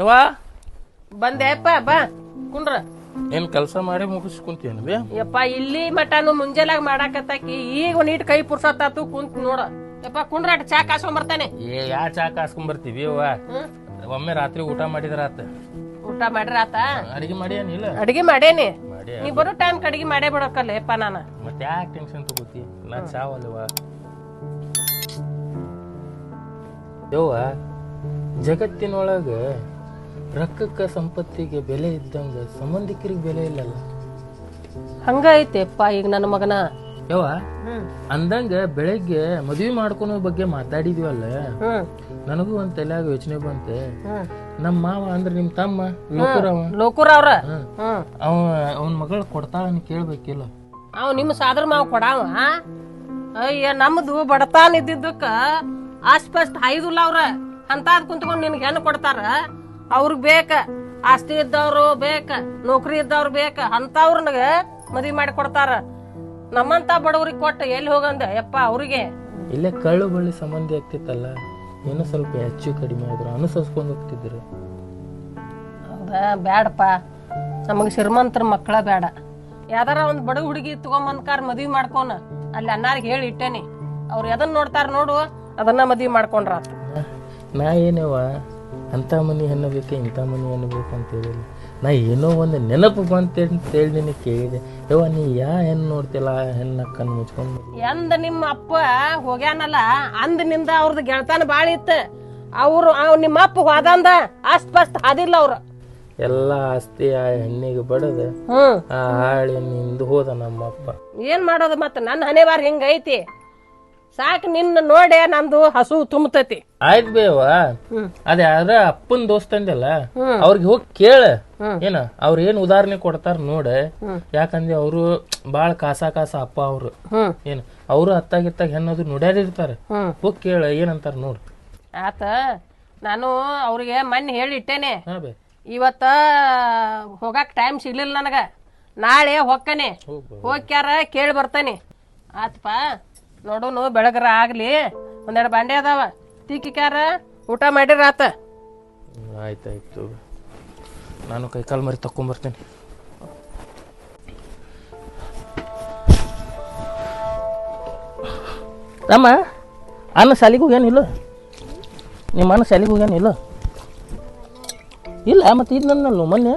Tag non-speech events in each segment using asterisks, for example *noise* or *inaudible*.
ಯವ್ವ? ಬಂದೆಪ್ಪ ಬಾ. ಕುಂಡ್ರ. ಏನ್ ಕೆಲಸ ಮಾಡಿ ಮುಗಿಸ್ಕೊಂತೀನಿ ಬೇ. ಯಪ್ಪ ಇಲ್ಲಿ ಮಟನು ಮುಂಜಾನಾಗ ಮಾಡಾಕತ್ತಾಕಿ ಈಗ ಒಂದ್ ಇಟ್ ಕೈ ಪುರ್ಸತ್ತಾತು ಕುಂತ್ ನೋಡ. ಯಪ್ಪ ಕುಂಡ್ರ ಅಟ್ ಚಾ ಕಾಸ್ಕೊಂಡ್ ಬರ್ತಾನೆ. ಏ ಯಾ ಚಾ ಕಾಸ್ಕೊಂಡ್ ಬರ್ತೀವಿ ಯವ್ವ? ಒಮ್ಮೆ ರಾತ್ರಿ ಊಟ ಮಾಡಿದ್ರ ಆತ. ಊಟ ಮಾಡ್ರ ಆತ? ಅಡಿಗೆ ಮಾಡ್ಯಾನಿಲ್ಲ ಅಡಿಗೆ ಮಾಡೇನಿ ಮಾಡಿ ನೀ ಬರೋ ಟೈಮ್ ಅಡಿಗೆ ಮಾಡೇ ಬಿಡಕ್ಕಲ್ಲ ಯಪ್ಪ ನಾನು. ಮತ್ತೆ ಯಾಕೆ ಟೆನ್ಷನ್ ತಗೋತಿ? ನಾ ಚಾವಲ್ವ ಯವ್ವ ಜಗತ್ತಿನೊಳಗ ರೊಕ್ಕಕ್ಕ ಸಂಪತ್ತಿಗೆ ಬೆಲೆ ಇದ್ದಂಗ ಸಂಬಂಧಿಕರಿಗೆ ಬೆಲೆ ಇಲ್ಲಲ್ಲ. ಹಂಗ ಐತೆಪ್ಪ ಈಗ ನನ್ನ ಮಗನ. ಯವ್ವ ಅಂದಂಗ ಬೆಳಗ್ಗೆ ಮದುವೆ ಮಾಡ್ಕೊಳೋ ಬಗ್ಗೆ ಮಾತಾಡಿದ್ವಲ್ಲ? ಹ್ಮ್. ನನಗೂ ಒಂದ್ ತಲೆಯಾಗ ಯೋಚನೆ ಬಂತೆ. ನಮ್ಮ ಮಾವ ಅಂದ್ರೆ ನಿಮ್ ತಮ್ಮ ಲೋಕರವ? ಲೋಕೂರ್ ಅವ್ರ ಹ್ಮ್. ಹ್ಮ್. ಅವ ಅವನ್ ಮಗಳು ಕೊಡ್ತಾಳ ಕೇಳ್ಬೇಕಿಲ್ಲ. ಅವ್ ನಿಮ್ಮ ಸಾದ್ರ ಮಾವ ಕೊಡಾವ ಅಯ್ಯ ನಮ್ದು ಬಡತಾನ ಇದ್ದಿದ್ದಕ್ಕ ಆಸ್ಪಸ್ಟ್ ಐದುಲ್ಲ ಅವ್ರ. ಅಂತಾದ್ ಕುಂತ್ಕೊಂಡ್ ನಿನ್ಗೆ ಹೆಣ್ಣು ಕೊಡ್ತಾರ. ಅವ್ರಿಗೆ ಬೇಕ ಆಸ್ತಿ ಇದ್ದವ್ರು ಬೇಕ ನೌಕರಿ ಇದ್ದವ್ರು ಬೇಕ ಅಂತವ್ರನ್ಗ ಮದ್ವಿ ಮಾಡಿ ಕೊಡ್ತಾರ. ನಮ್ಮಂತ ಬಡವ್ರಿಗೆ ಕೊಟ್ಟ ಎಲ್ಲಿ ಹೋಗಂದ? ಯಪ್ಪ ಅವ್ರಿಗೆ. ಇಲ್ಲೇ ಕಳ್ಳು ಬಳ್ಳಿ ಸಂಬಂಧಿ ಆಗ್ತಿತ್ತಲ್ಲ ಏನೋ ಸ್ವಲ್ಪ ಹೆಚ್ಚು ಕಡಿಮೆ ಆದ್ರು ಅನುಸರಿಸ್ಕೊಂಡು ಹೋಗ್ತಿದ್ರು ಹೌದಾ? ಬ್ಯಾಡಪ್ಪ. ನಮಗೆ ಶ್ರೀಮಂತರ ಮಕ್ಕಳ ಬೇಡ ಯಾವ್ದಾರ ಒಂದ್ ಬಡ ಹುಡುಗಿ ತಗೊಂಬಂದ್ಕಾರ ಮದ್ವಿ ಮಾಡ್ಕೊನ. ಅಲ್ಲಿ ಅನ್ನಾರಿಗೆ ಹೇಳಿ ಇಟ್ಟೇನಿ. ಅವ್ರು ಎದನ್ನ ನೋಡ್ತಾರ ನೋಡು ಅದನ್ನ ಮದ್ವಿ ಮಾಡ್ಕೊಂಡ್ರ. ನಾ ಏನವ ಅಂತ ಮನೆ ಹೆಣ್ಣು ಬೇಕು ಇಂಥ ಮನೆ ಅನ್ನಬೇಕು ಬೇಕು ಅಂತ ಹೇಳಿಲ್ಲ. ನಾ ಏನೋ ಒಂದು ನೆನಪು ಬಂತ ಹೇಳಿ ನಿನಗೆ ಕೇಳಿದೆ. ಯವ ನೀ ಯಾ ಹೆಣ್ಣು ನೋಡ್ತಿಲ್ಲ ಹೆಣ್ಣ ಕಣ್ಣು ಮುಚ್ಕೊಂಡು ಎಂದ ನಿಮ್ಮ ಅಪ್ಪ ಹೋಗ್ಯಾನಲ್ಲ ಅಂದಿನಿಂದ ಅವ್ರದ್ದು ಗೆಳತನ ಬಾಳ ಇತ್ತು. ಅವರು ಅವ್ ನಿಮ್ಮ ಅಪ್ಪ ಹೋದಂದ ಆಸ್ಪಸ್ಟ್ ಹಾದಿಲ್ಲ ಅವ್ರು. ಎಲ್ಲ ಆಸ್ತಿ ಆ ಹೆಣ್ಣಿಗೆ ಬಡದ. ಹ್ಮ್. ಆ ಹಾಳಿನಿಂದ ಹೋದ ನಮ್ಮಪ್ಪ. ಏನ್ ಮಾಡೋದು ಮತ್ತೆ? ನನ್ನ ಹಣೆ ಬಾರ್ ಹಿಂಗ ಐತಿ ಸಾಕ್ ನಿನ್ನ ನೋಡೆ ನಂದು ಹಸು ತುಂಬತೈತಿ. ಆಯ್ತ್ ಬೇವ. ಅದ ಯಾರ ಅಪ್ಪನ ದೋಸ್ತ ಅಂದಲ್ಲ ಹ್ಮ್. ಅವ್ರಿಗೆ ಹೋಗಿ ಕೇಳ. ಏನ ಅವ್ರ ಏನ್ ಉದಾಹರಣೆ ಕೊಡ್ತಾರ ನೋಡ. ಯಾಕಂದ್ರೆ ಅವರು ಬಾಳ ಕಾಸ ಕಾಸ ಅಪ್ಪ ಅವ್ರು. ಏನು ಅವರು ಅತ್ತಾಗಿತ್ತಾಗ ಹೆಣ್ಣದು ನೋಡ್ಯಾರಿರ್ತಾರ ಹೋಗ್ ಹೋಗಿ ಕೇಳ ಏನಂತಾರ ನೋಡ್. ಆತ ನಾನು ಅವ್ರಿಗೆ ಮೊನ್ನೆ ಹೇಳಿ ಇಟ್ಟೇನೆ. ಬೇ. ಇವತ್ತ ಹೋಗಾಕ್ ಟೈಮ್ ಸಿಗ್ಲಿಲ್ಲ ನನಗ. ನಾಳೆ ಹೊಕ್ಕನೆ. ಹೋಗ್ಯಾರ ಕೇಳಿ ಬರ್ತಾನೆ. ಆತಪ್ಪ ನೋಡುನು ಬೆಳಗ್ರ ಆಗ್ಲಿ ಒಂದೆರಡು ಬಾಂಡೆ ಅದಾವ. ತಿಕ್ಕಿಕ್ಯಾರ ಊಟ ಮಾಡಿ ಆತ. ಆಯ್ತಾಯ್ತು. ನಾನು ಕೈ ಕಾಲು ಮರಿ ತಕೊಂಬರ್ತೇನೆ ರಾಮ ಅನ್ನ ಶಾಲಿಗೆ ಹೋಗ್ಯಾನಿಲ್ಲ ನಿಮ್ಮ ಅನ್ನ ಶಾಲಿಗೆ ಹೋಗ್ಯಾನಿಲ್ಲ ಇಲ್ಲ? ಮತ್ತೆ ಇದು ನನ್ನ ಮೊನ್ನೆ.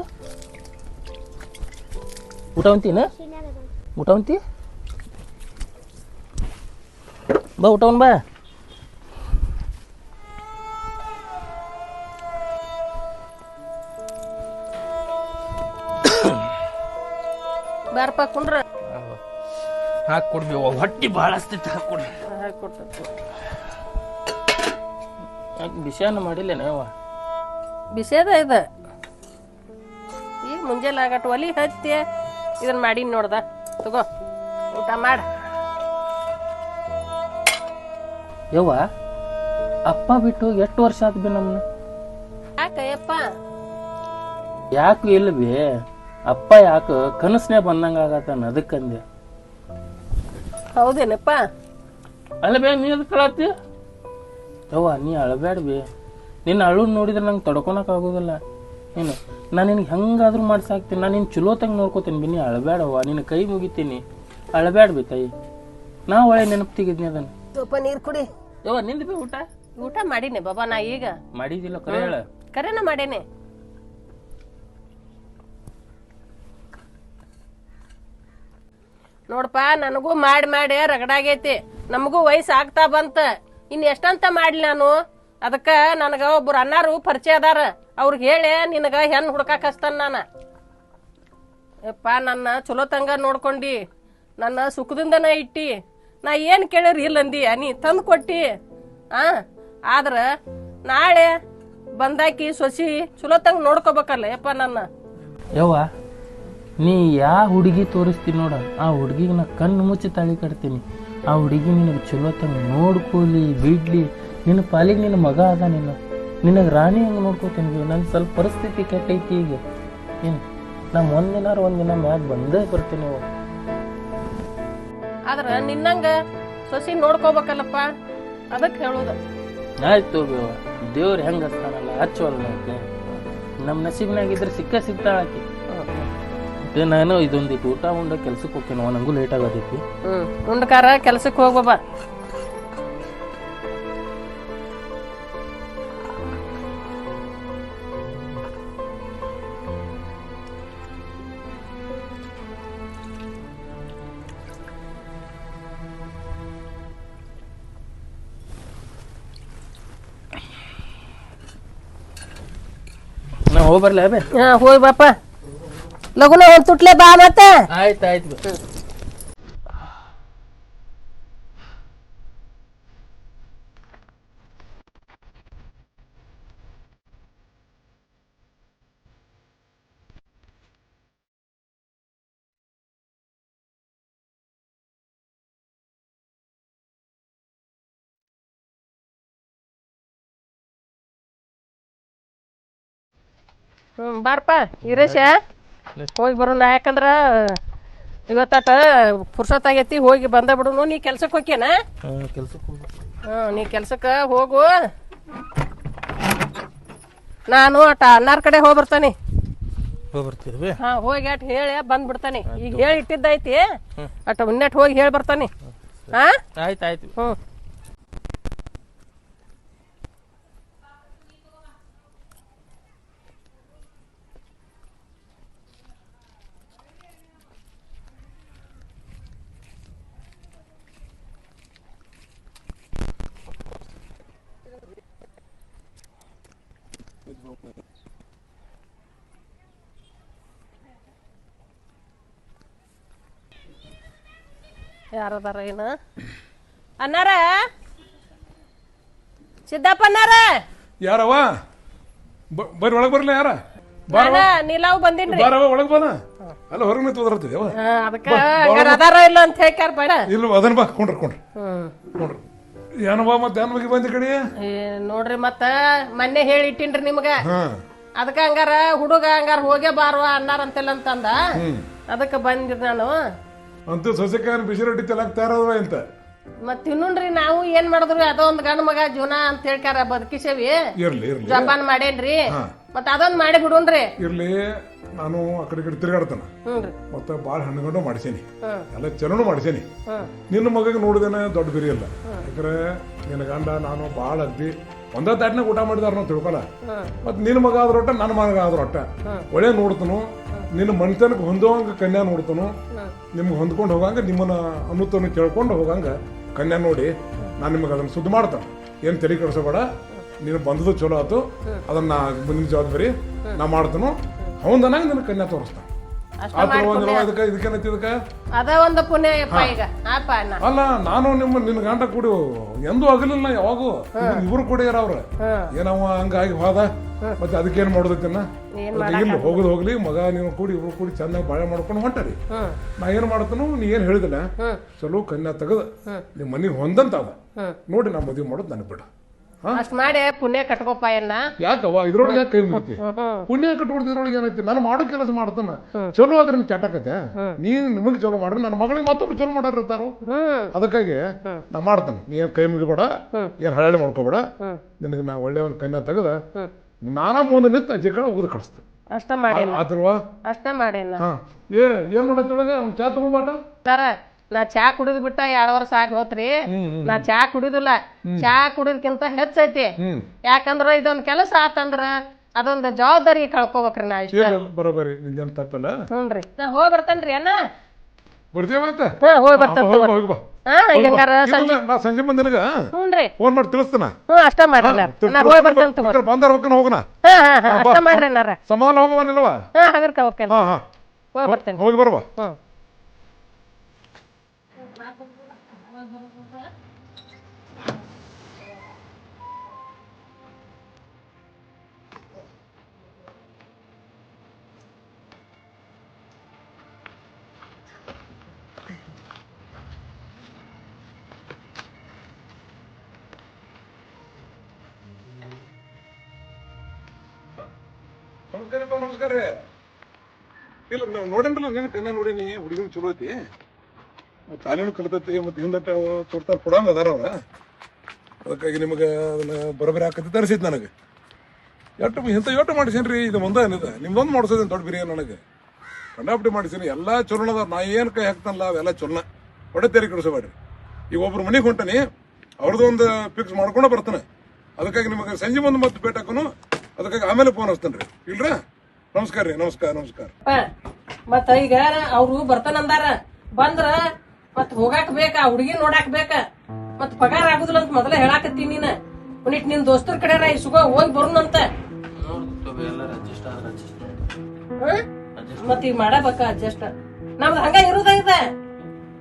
ಊಟ ಅಂತೀನ ಊಟ ಉಂತಿ ಬಾ *coughs* ಊಟ ಉಣ್ ಬಾ ಕುಂದ್ರ ಕುಂಡ್ರ ಹಾಕೊಡ್ಬಿ ಹೊಟ್ಟಿ ಭಾಳ ಹಸ್ತೈತೆ ಹಾಕೊಡ್ರಿ ಯಾಕೆ ಬಿಸಿಯನ್ನು ಮಾಡಿಲ್ಲೇನೆ ಅವ ಬಿಸಿಯದ ಇದ ಈಗ ಮುಂಜಾನೆ ಆಗಟ್ ಒಲಿ ಹತ್ತಿ ಇದನ್ನ ಮಾಡೀನಿ ನೋಡ್ದ ತಗೋ ಊಟ ಮಾಡ. ಯವ್ವ ಅಪ್ಪ ಬಿಟ್ಟು ಎಷ್ಟು ವರ್ಷ ಆತ್ ಬಿ ನಮ್ಮನ್ನ ಯಾಕಯ್ಯಪ್ಪ? ಯಾಕೆ ಇಲ್ಲ ಬಿ ಅಪ್ಪ ಯಾಕೆ ಕನಸ್ನೇ ಬಂದಂಗ ಆಗತ್ತಾನ ಅದಕ್ಕಂದೆ. ಹೌದೇನಪ್ಪ? ನೀನು ನೀ ಅದಕ್ಕೆ ಕಳತ್ತಿ ಯವ್ವ ನೀ ಅಳಬೇಡ ಬಿ ನಿನ್ನ ಅಳು ನೋಡಿದ್ರೆ ನಂಗೆ ತಡ್ಕೊಳಕ್ ಆಗೋದಿಲ್ಲ. ನೀನು ನಾನು ನಿನಗೆ ಹೆಂಗಾದ್ರೂ ಮಾಡ್ಸಾಕ್ತೀನಿ ನಾನು ನಿನ್ನ ಚಲೋತಂಗೆ ನೋಡ್ಕೋತೀನಿ ಬಿ ನೀ ಅಳಬೇಡವ್ವ ನಿನ್ನ ಕೈ ಮುಗಿತೀನಿ. ಅಳಬೇಡ ಬಿ ತಾಯಿ. ನಾ ಒಳ್ಳೆ ನೆನಪು ತೆಗಿದ್ನಿ ಅದನ್ನು. ಸ್ವಲ್ಪ ನೀರು ಕುಡಿ. ಯವ್ವ ನಿಂದ ಬಿ ಊಟ? ಊಟ ಮಾಡೀನಿ ಬಾಬಾ ನಾ ಈಗ. ಮಾಡಿದಿಲ್ಲ ಕರೆ ಹೇಳ. ಕರೆನ ಮಾಡೇನಿ. ನೋಡಪ್ಪ ನನಗೂ ಮಾಡಿ ಮಾಡಿ ರಗಡಾಗೈತಿ ನಮಗೂ ವಯಸ್ಸು ಆಗ್ತಾ ಬಂತ. ಇನ್ ಎಷ್ಟಂತ ಮಾಡ್ಲಿ ನಾನು? ಅದಕ್ಕ ನನಗ ಒಬ್ರು ಅನ್ನಾರು ಪರಿಚಯ ಅದಾರ. ಅವ್ರಿಗೆ ಹೇಳಿ ನಿನಗ ಹೆಣ್ಣು ಹುಡ್ಕಾಕ್ ಹಚ್ತಾನ ನಾನು. ಯಪ್ಪ ನನ್ನ ಚಲೋ ತಂಗ ನೋಡ್ಕೊಂಡಿ. ನನ್ನ ಸುಖದಿಂದನ ಇಟ್ಟಿ. ನಾ ಏನ್ ಕೇಳರಿ ಇಲ್ಲ ಅಂದಿ. ನೀ ತಂದು ಕೊಟ್ಟಿ. ಆ, ಆದ್ರ ನಾಳೆ ಬಂದಾಕಿ ಸೊಸಿ ಚಲೋ ತಂಗ ನೋಡ್ಕೋಬೇಕಲ್ಲ ಯಪ್ಪ ನನ್ನ. ಯವ್ವ, ನೀ ಯಾ ಹುಡುಗಿ ತೋರಿಸ್ತೀನಿ ನೋಡ, ಆ ಹುಡುಗಿಗೆ ನಾ ಕಣ್ಣು ಮುಚ್ಚಿ ತಾಳಿ ಕಟ್ತೀನಿ. ಆ ಹುಡುಗಿ ನಿನಗೆ ಚಲೋ ತಂಗ ನೋಡ್ಕೊಲಿ, ಬಿಡ್ಲಿ. ನಿನ್ನ ಪಾಲಿಗೆ ನಿನ್ನ ಮಗ ಅದ ನಿನ್ನ ನಿನಗೆ ರಾಣಿ ಹೆಂಗ್ ನೋಡ್ಕೋತೀನಿ ನನ್ನ ಸ್ವಲ್ಪ ಪರಿಸ್ಥಿತಿ ಕೆಟ್ಟೈತಿ ಈಗ. ಏನು, ನಾ ಒಂದಿನಾರು ಒಂದಿನ ಮ್ಯಾಗ ಬಂದೇ ಬರ್ತೀನಿ ಅವ್ವ. ಆದ್ರ ನಿನ್ನಂಗ ಸೊಸಿ ನೋಡ್ಕೋಬೇಕಲ್ಲಪ್ಪ. ಅದಕ್ಕೆ ಹೇಳೋದು. ಆಯ್ತು ದೇವ್ರ ಹೆಂಗ ಹಚ್ತಾನಲ್ಲ ಹಚ್ಚುವಲ್ಲ ನಮ್ ನಮ್ಮ ನಸೀಬ್ನಾಗಿದ್ರೆ ಸಿಕ್ಕ ಸಿಗ್ತಾಳ ಆಕಿ. ಮತ್ತೆ ನಾನು ಇದೊಂದಿಟ್ಟು ಊಟ ಉಂಡ ಕೆಲ್ಸಕ್ಕೆ ಹೋಗ್ತೇನೆ ನಂಗೂ ಲೇಟ್ ಆಗೋದೈತಿ. ಹ್ಮ್ ಉಂಡ್ಕಾರ ಕೆಲ್ಸಕ್ಕೆ ಹೋಗ್ಬಾ ನಾ ಹೋಗ್ಬರ್ಲ ಬೇ. ಹಾ ಹೋಯ್ ಬಾಪ ಲಗುನ ಒಂದು ತುಟ್ಲೆ ಬಾ ಮತ್ತೆ. ಆಯ್ತು ಆಯ್ತು. ಹ್ಮ್ ಬಾರಪ್ಪ ವೀರೇಶ ಹೋಗಿ ಬರೋಣ. ಯಾಕಂದ್ರ ಇವತ್ತಾಟ ಪುರ್ಸೊತ್ ಆಗೈತಿ ಹೋಗಿ ಬಂದ ಬಿಡುನು. ನೀ ಕೆಲ್ಸಕ್ಕೆ ಹೋಗ್ಯನ? ಕೆಲ್ಸಕ್ಕೆ ನೀ ಕೆಲ್ಸಕ್ಕೆ ಹೋಗು. ನಾನು ಅಟ ಅನ್ನಾರ್ ಕಡೆ ಹೋಗಿ ಬರ್ತಾನೆ. ಹೋಗಿ ಬರ್ತೀವಿ? ಬೇ ಹಾ ಹೋಗಿ ಅಟ್ ಹೇಳಿ ಬಂದ್ ಬಿಡ್ತಾನೆ. ಈಗ ಹೇಳಿ ಇಟ್ಟಿದ್ದೈತಿ ಅಟ ಮುನ್ನೆಟ್ ಹೋಗಿ ಹೇಳಿ ಬರ್ತಾನೆ. ಹಾ? ಆಯ್ತು ಆಯ್ತು. ಹ್ಮ್. ಯಾರದಾರ ಏನ? ಅನ್ನಾರ? ಸಿದ್ದಪ್ಪ ಅನ್ನಾರ? ಯಾರವ ಬರ್ರಿ ಒಳಗೆ ಬರ್ಲ ಯಾರ? ನೀಲಾವ್ ಬಂದಿನ್ರಿ. ಬಾರವ ಒಳಗೆ ಬಾನ? ಅಲ್ಲ ಹೊರಗೆ ನಿಂತು ಅದಕ್ಕ ಹಂಗಾರ ಅದಾರ ಇಲ್ಲ ಅಂತ ಹೇಳ್ಕ್ಯಾರ ಬೇಡ. ಇಲ್ಲ ಅದನ್ನ ಬಾ ಕೊಂಡ್ರಿ ಕೊಂಡ್ರಿ. ಕೊಂಡ್ರಿ. ಏನವ ಮತ್ತೆ ಏನ್ ಬಗ್ಗೆ ಬಂದಿ ಕಡೆ? ನೋಡ್ರಿ ಮತ್ತ ಮೊನ್ನೆ ಹೇಳಿ ಇಟ್ಟಿನ್ರಿ ನಿಮ್ಗ. ಅದಕ್ಕ ಹಂಗಾರ ಹುಡುಗ ಹಂಗಾರ ಹೋಗೇ ಬಾರ್ವಾ ಅನ್ನಾರ ಅಂತೆಲ್ಲ ಅಂತಂದ. ಅದಕ್ಕೆ ಬಂದಿರ್ ನಾನು. ಅಂತೂ ಸಸಿಕಾನ್ ಬಿಸಿರೊಟ್ಟಿ ರೊಟ್ಟಿ ತೆಲಕ್ ತಯಾರದವ ಅಂತ ಮತ್ ತಿನ್ನುನ್ರಿ ನಾವು ಏನ್ ಮಾಡಿದ್ರಿ ಅದೋ ಒಂದ್ ಗಂಡ ಮಗ ಜೀವನ ಅಂತ ಹೇಳ್ಕಾರ ಬದುಕಿಸೇವಿ. ಇರ್ಲಿ ಇರ್ಲಿ. ಜಪಾನ್ ಮಾಡೇನ್ರಿ. ಮತ್ ಅದೊಂದ್ ಮಾಡಿ ಬಿಡುನ್ರಿ. ಇರ್ಲಿ ನಾನು ಆ ಕಡೆ ಈ ಕಡೆ ತಿರುಗಾಡ್ತಾನ. ಹ್ಞೂನ್ರಿ ಮತ್ತೆ ಭಾಳ ಹಣ್ಣುಗಂಡು ಮಾಡಿಸೇನಿ. ಹ್ಮ್. ಎಲ್ಲ ಚಲೋನು ಮಾಡಿಸೇನಿ. ನಿನ್ನ ಮಗಗೆ ನೋಡಿದೇನೆ ದೊಡ್ಡ ಬಿರಿ ಅಲ್ಲ. ಯಾಕಂದ್ರೆ ನಿನ್ನ ಗಂಡ ನಾನು ಭಾಳ ಅಗ್ದಿ ಒಂದೇ ತಾಟ್ನಾಗ ಊಟ ಮಾಡಿದಾರ ನಾವು ತಿಳ್ಕೊಲ್ಲ. ಹ್ಮ್. ಮತ್ ನಿನ್ನ ಮಗ ಆದ್ರ ಒಟ್ಟ ನನ್ನ ಮಗ ಆದ್ರ ಒಟ್ಟ ಒಳ್ಳೆ ನೋಡ್ತನು. ನಿನ್ನ ಮನ್ತನಕ್ಕೆ ಹೊಂದುವಂಗ ಕನ್ಯಾ ನೋಡ್ತನು. ನಿಮ್ಗೆ ಹೊಂದ್ಕೊಂಡು ಹೋಗಂಗೆ ನಿಮ್ಮನ್ನ ಅನ್ನುತ್ತನು ಕೇಳ್ಕೊಂಡು ಹೋಗಂಗೆ ಕನ್ಯಾ ನೋಡಿ ನಾನು ನಿಮಗೆ ಅದನ್ನು ಸುದ್ದಿ ಮಾಡ್ತಾನೆ. ಏನು ತಲೆ ಕೆಡಿಸಬೇಡ ನೀನು ಬಂದದ್ದು ಚಲೋ ಆಯ್ತು ಅದನ್ನು ಮುಂದಿನ ಜವಾಬ್ದಾರಿ ನಾ ಮಾಡ್ತಾನು. ಹೌದನಾಗ ನಿನ್ನ ಕನ್ಯಾ ತೋರಿಸ್ತಾನೆ. ಅಲ್ಲ ನಾನು ನಿಮ್ಮ ನಿನ್ನ ಗಂಡ ಕೂಡಿ ಎಂದೂ ಆಗಲಿಲ್ಲ ಯಾವಾಗೂ. ಇವ್ರು ಕೂಡ ಅವ್ರ. ಹ್ಮ್ ಏನವ ಹಂಗಾಗಿ ಹೋದ? ಮತ್ತೆ ಅದಕ್ಕೇನ್ ಮಾಡೋದೈತನ್ನ ಏನ್ ಇಲ್ಲ ಹೋಗುದು ಹೋಗ್ಲಿ ಮಗ ನೀವು ಕೂಡಿ ಇಬ್ರು ಕೂಡಿ ಚೆನ್ನಾಗಿ ಬಾಳೆ ಮಾಡ್ಕೊಂಡು ಹೊಂಟರಿ. ನಾ ಏನ್ ಮಾಡ್ತಾನು ನೀ ಏನ್ ಹೇಳಿದಿಲ್ಲ ಚಲೋ ಕನ್ಯಾ ತೆಗದ. ನಿಮ್ಮ ಮನೆ ಹೊಂದಂತ ಅದ. ನೋಡಿ ನಾ ಮದುವೆ ಮಾಡೋದು ನನಗೆ ಬಿಡ. ಅಷ್ಟ್ ಮಾಡಿ ಪುಣ್ಯ ಕಟ್ಕೋಪ ಏನ? ಯಾಕವ್ವ? ಇದ್ರೊಳಗೆ ಯಾಕೆ ಕೈ ಮುಗಿತಿ? ಪುಣ್ಯ ಕಟ್ಕೊಡ್ದು ಇದ್ರೊಳಗೆ ಏನೈತಿ ನಾನು ಮಾಡೋ ಕೆಲಸ ಮಾಡ್ತಾನ. ಚಲೋ ಆದ್ರೆ ನಿನ್ ಚಟಕತೆ ನೀನ್ ನಿಮಗ್ ಚಲೋ ಮಾಡ್ರಿ ನನ್ನ ಮಗಳಿಗೆ ಮತ್ತೊಬ್ರು ಚಲೋ ಮಾಡಿರ್ತಾರೋ ಹ್ಮ್. ಅದಕ್ಕಾಗಿ ನಾ ಮಾಡ್ತಾನೆ. ನೀನ್ ಕೈ ಮುಗಿಬೇಡ ಏನ್ ಹಳ್ಳಿ ಮಾಡ್ಕೋಬೇಡ. ನಿನಗೆ ನಾ ಒಳ್ಳೆ ಒಂದು ಕನ್ಯಾ ತೆಗದ. ನಾನಾ ಮುಂದೆ ನಿಂತ ಜಗಳ ಉಗಿದು ಕಳಿಸ್ತೆ. ಅಷ್ಟ ಮಾಡಿಲ್ಲ ಅದ್ರವ ಅಷ್ಟ ಮಾಡೇನ? ಹಾ. ಏ ಏನ್ ಮಾಡತ್ತೊಳಗ ಅವ್ನು ಚಾ ತಗೊಂಬಾಟ ಸರ ನಾ ಚಾ ಕುಡಿದ್ ಬಿಟ್ಟ ಎರಡ್ ವರ್ಷ ಆಗಿ ಹೋತ್ರಿ. ನಾ ಚಾ ಕುಡಿದಿಲ್ಲ. ಚಾ ಕುಡಿದ್ಕಿಂತ ಹೆಚ್ಚೈತಿ. ಯಾಕಂದ್ರ ಇದೊಂದ್ ಕೆಲಸ ಆತಂದ್ರ ಅದೊಂದು ಜವಾಬ್ದಾರಿ ಕಳ್ಕೊಬೇಕ್ರಿ ನಾ ಇಷ್ಟ. ಬರೋಬರಿ? ನಿಂದೇನು ತಪ್ಪಲ್ಲ? ರೀ ನಾ ಹೋಗಿ ಬರ್ತೇನ್ರಿ ಅಣ್ಣ. ಹಾ ಹೋಗಿ ಬರ್ತೇನೆ ಹೋಗಿ ಬಾ. ಹಾ ಹಂಗಾರ ಇಲ್ಲ, ನಾ ಸಂಜೆ ಬಂದ ನಿನಗ? ಹ್ಞೂನ್ರಿ ಫೋನ್ ಮಾಡಿ ತಿಳಿಸ್ತಾನ? ಹ್ಞೂ ಅಷ್ಟ ಮಾಡ್ರಿ ನಾ ಹೋಗಿ ಬರ್ತೇನೆ ತಗೋ ಬಂದಾರ ಹೋಗ್ಕನ ಹೋಗೋಣ? ಹಾ ಹಾ ಹಾ ಅಷ್ಟ ಮಾಡ್ರಿ ನಾರ ಸಮಾಧಾನ ಹೋಗವನಿಲ್ವ ಹಾ ಹಗರ್ಕ ಹೋಗ್ತೇನೆ. ಹಾ ಹಾ. ಹೋಗಿ ಬರ್ತೇನೆ. ಹೋಗಿ ಬರುವ? ಹ್ಞೂ. ನಮಸ್ಕಾರಪ್ಪ ನಮಸ್ಕಾರ. ಇಲ್ಲ, ನಾವು ನೋಡೇನ್ರಲ್ಲ ನೀನು ಕನ್ನ ನೋಡೀನಿ? ಹುಡುಗಿನ ಚಲೋ ಐತಿ. ತಾಲೀನು ಕಲ್ತೈತಿ, ಮತ್ತೆ ಹಿಂದಟ್ಟ ತೋರ್ತಾರ, ಕೊಡಂಗ ಅದಾರ ಅವ್ರ. ಅದಕ್ಕಾಗಿ ನಿಮಗೆ ಅದನ್ನ ಬರೋಬ್ಬರಿ ಹಾಕತಿ ತರಿಸಿದ್ ನನಗೆ. ಎಷ್ಟು ಇಂಥ ಯೋಟ ಮಾಡಿಸೇನ್ರಿ, ಇದು ಮುಂದೆ ಏನಿದೆ? ನಿಮ್ದೊಂದು ಮಾಡಿಸೋದೇನು ದೊಡ್ಡ ಬಿರಿಯಾನಿ ನನಗೆ? ಕಂಡಾಪಟ್ಟಿ ಮಾಡಿಸೀನಿ, ಎಲ್ಲ ಚಲೋನದ ನಾ ಏನು ಕೈ ಹಾಕ್ತಾನಲ್ಲ, ಅವೆಲ್ಲ ಚಲೋನ. ಹೊಡೆ ತೆರಿ ಕೆಡಿಸಬೇಡ್ರಿ. ಈಗ ಒಬ್ರು ಮನೆಗೆ ಹೊಂಟಾನಿ, ಅವ್ರದ್ದು ಒಂದು ಫಿಕ್ಸ್ ಮಾಡ್ಕೊಂಡು ಬರ್ತಾನೆ. ಅದಕ್ಕಾಗಿ ನಿಮಗೆ ಸಂಜೆ ಬಂದು ಮತ್ತೆ ಭೇಟಿ ಹಾಕೋನು. ಅದಕ್ಕಾಗಿ ಆಮೇಲೆ ಫೋನ್ ಹಚ್ತೇನೆ ರೀ. ಇಲ್ರ? ನಮಸ್ಕಾರ ರೀ ನಮಸ್ಕಾರ ನಮಸ್ಕಾರ. ಮತ್ತ ಈಗ ಅವ್ರು ಬರ್ತಾನಂದಾರ ಬಂದ್ರ ಮತ್ ಹೋಗಾಕ್ ಬೇಕ ಆ ಹುಡುಗಿ ನೋಡಾಕ್ ಬೇಕ. ಮತ್ ಪಗಾರ ಆಗುದಿಲ್ಲ ಅಂತ ಮೊದಲೇ ಹೇಳಾಕತ್ತೀನಿ ನೀನ. ಉನಿಟ್ ನಿನ್ ದೋಸ್ತರ ಕಡೆ ಇಸುಗ ಹೋಗಿ ಬರೋಣಂತ? ಮತ್ ಈಗ ಮಾಡಬೇಕ ಅಡ್ಜಸ್ಟ್ ನಮ್ದು ಹಂಗ ಇರುದ ಇದೆ?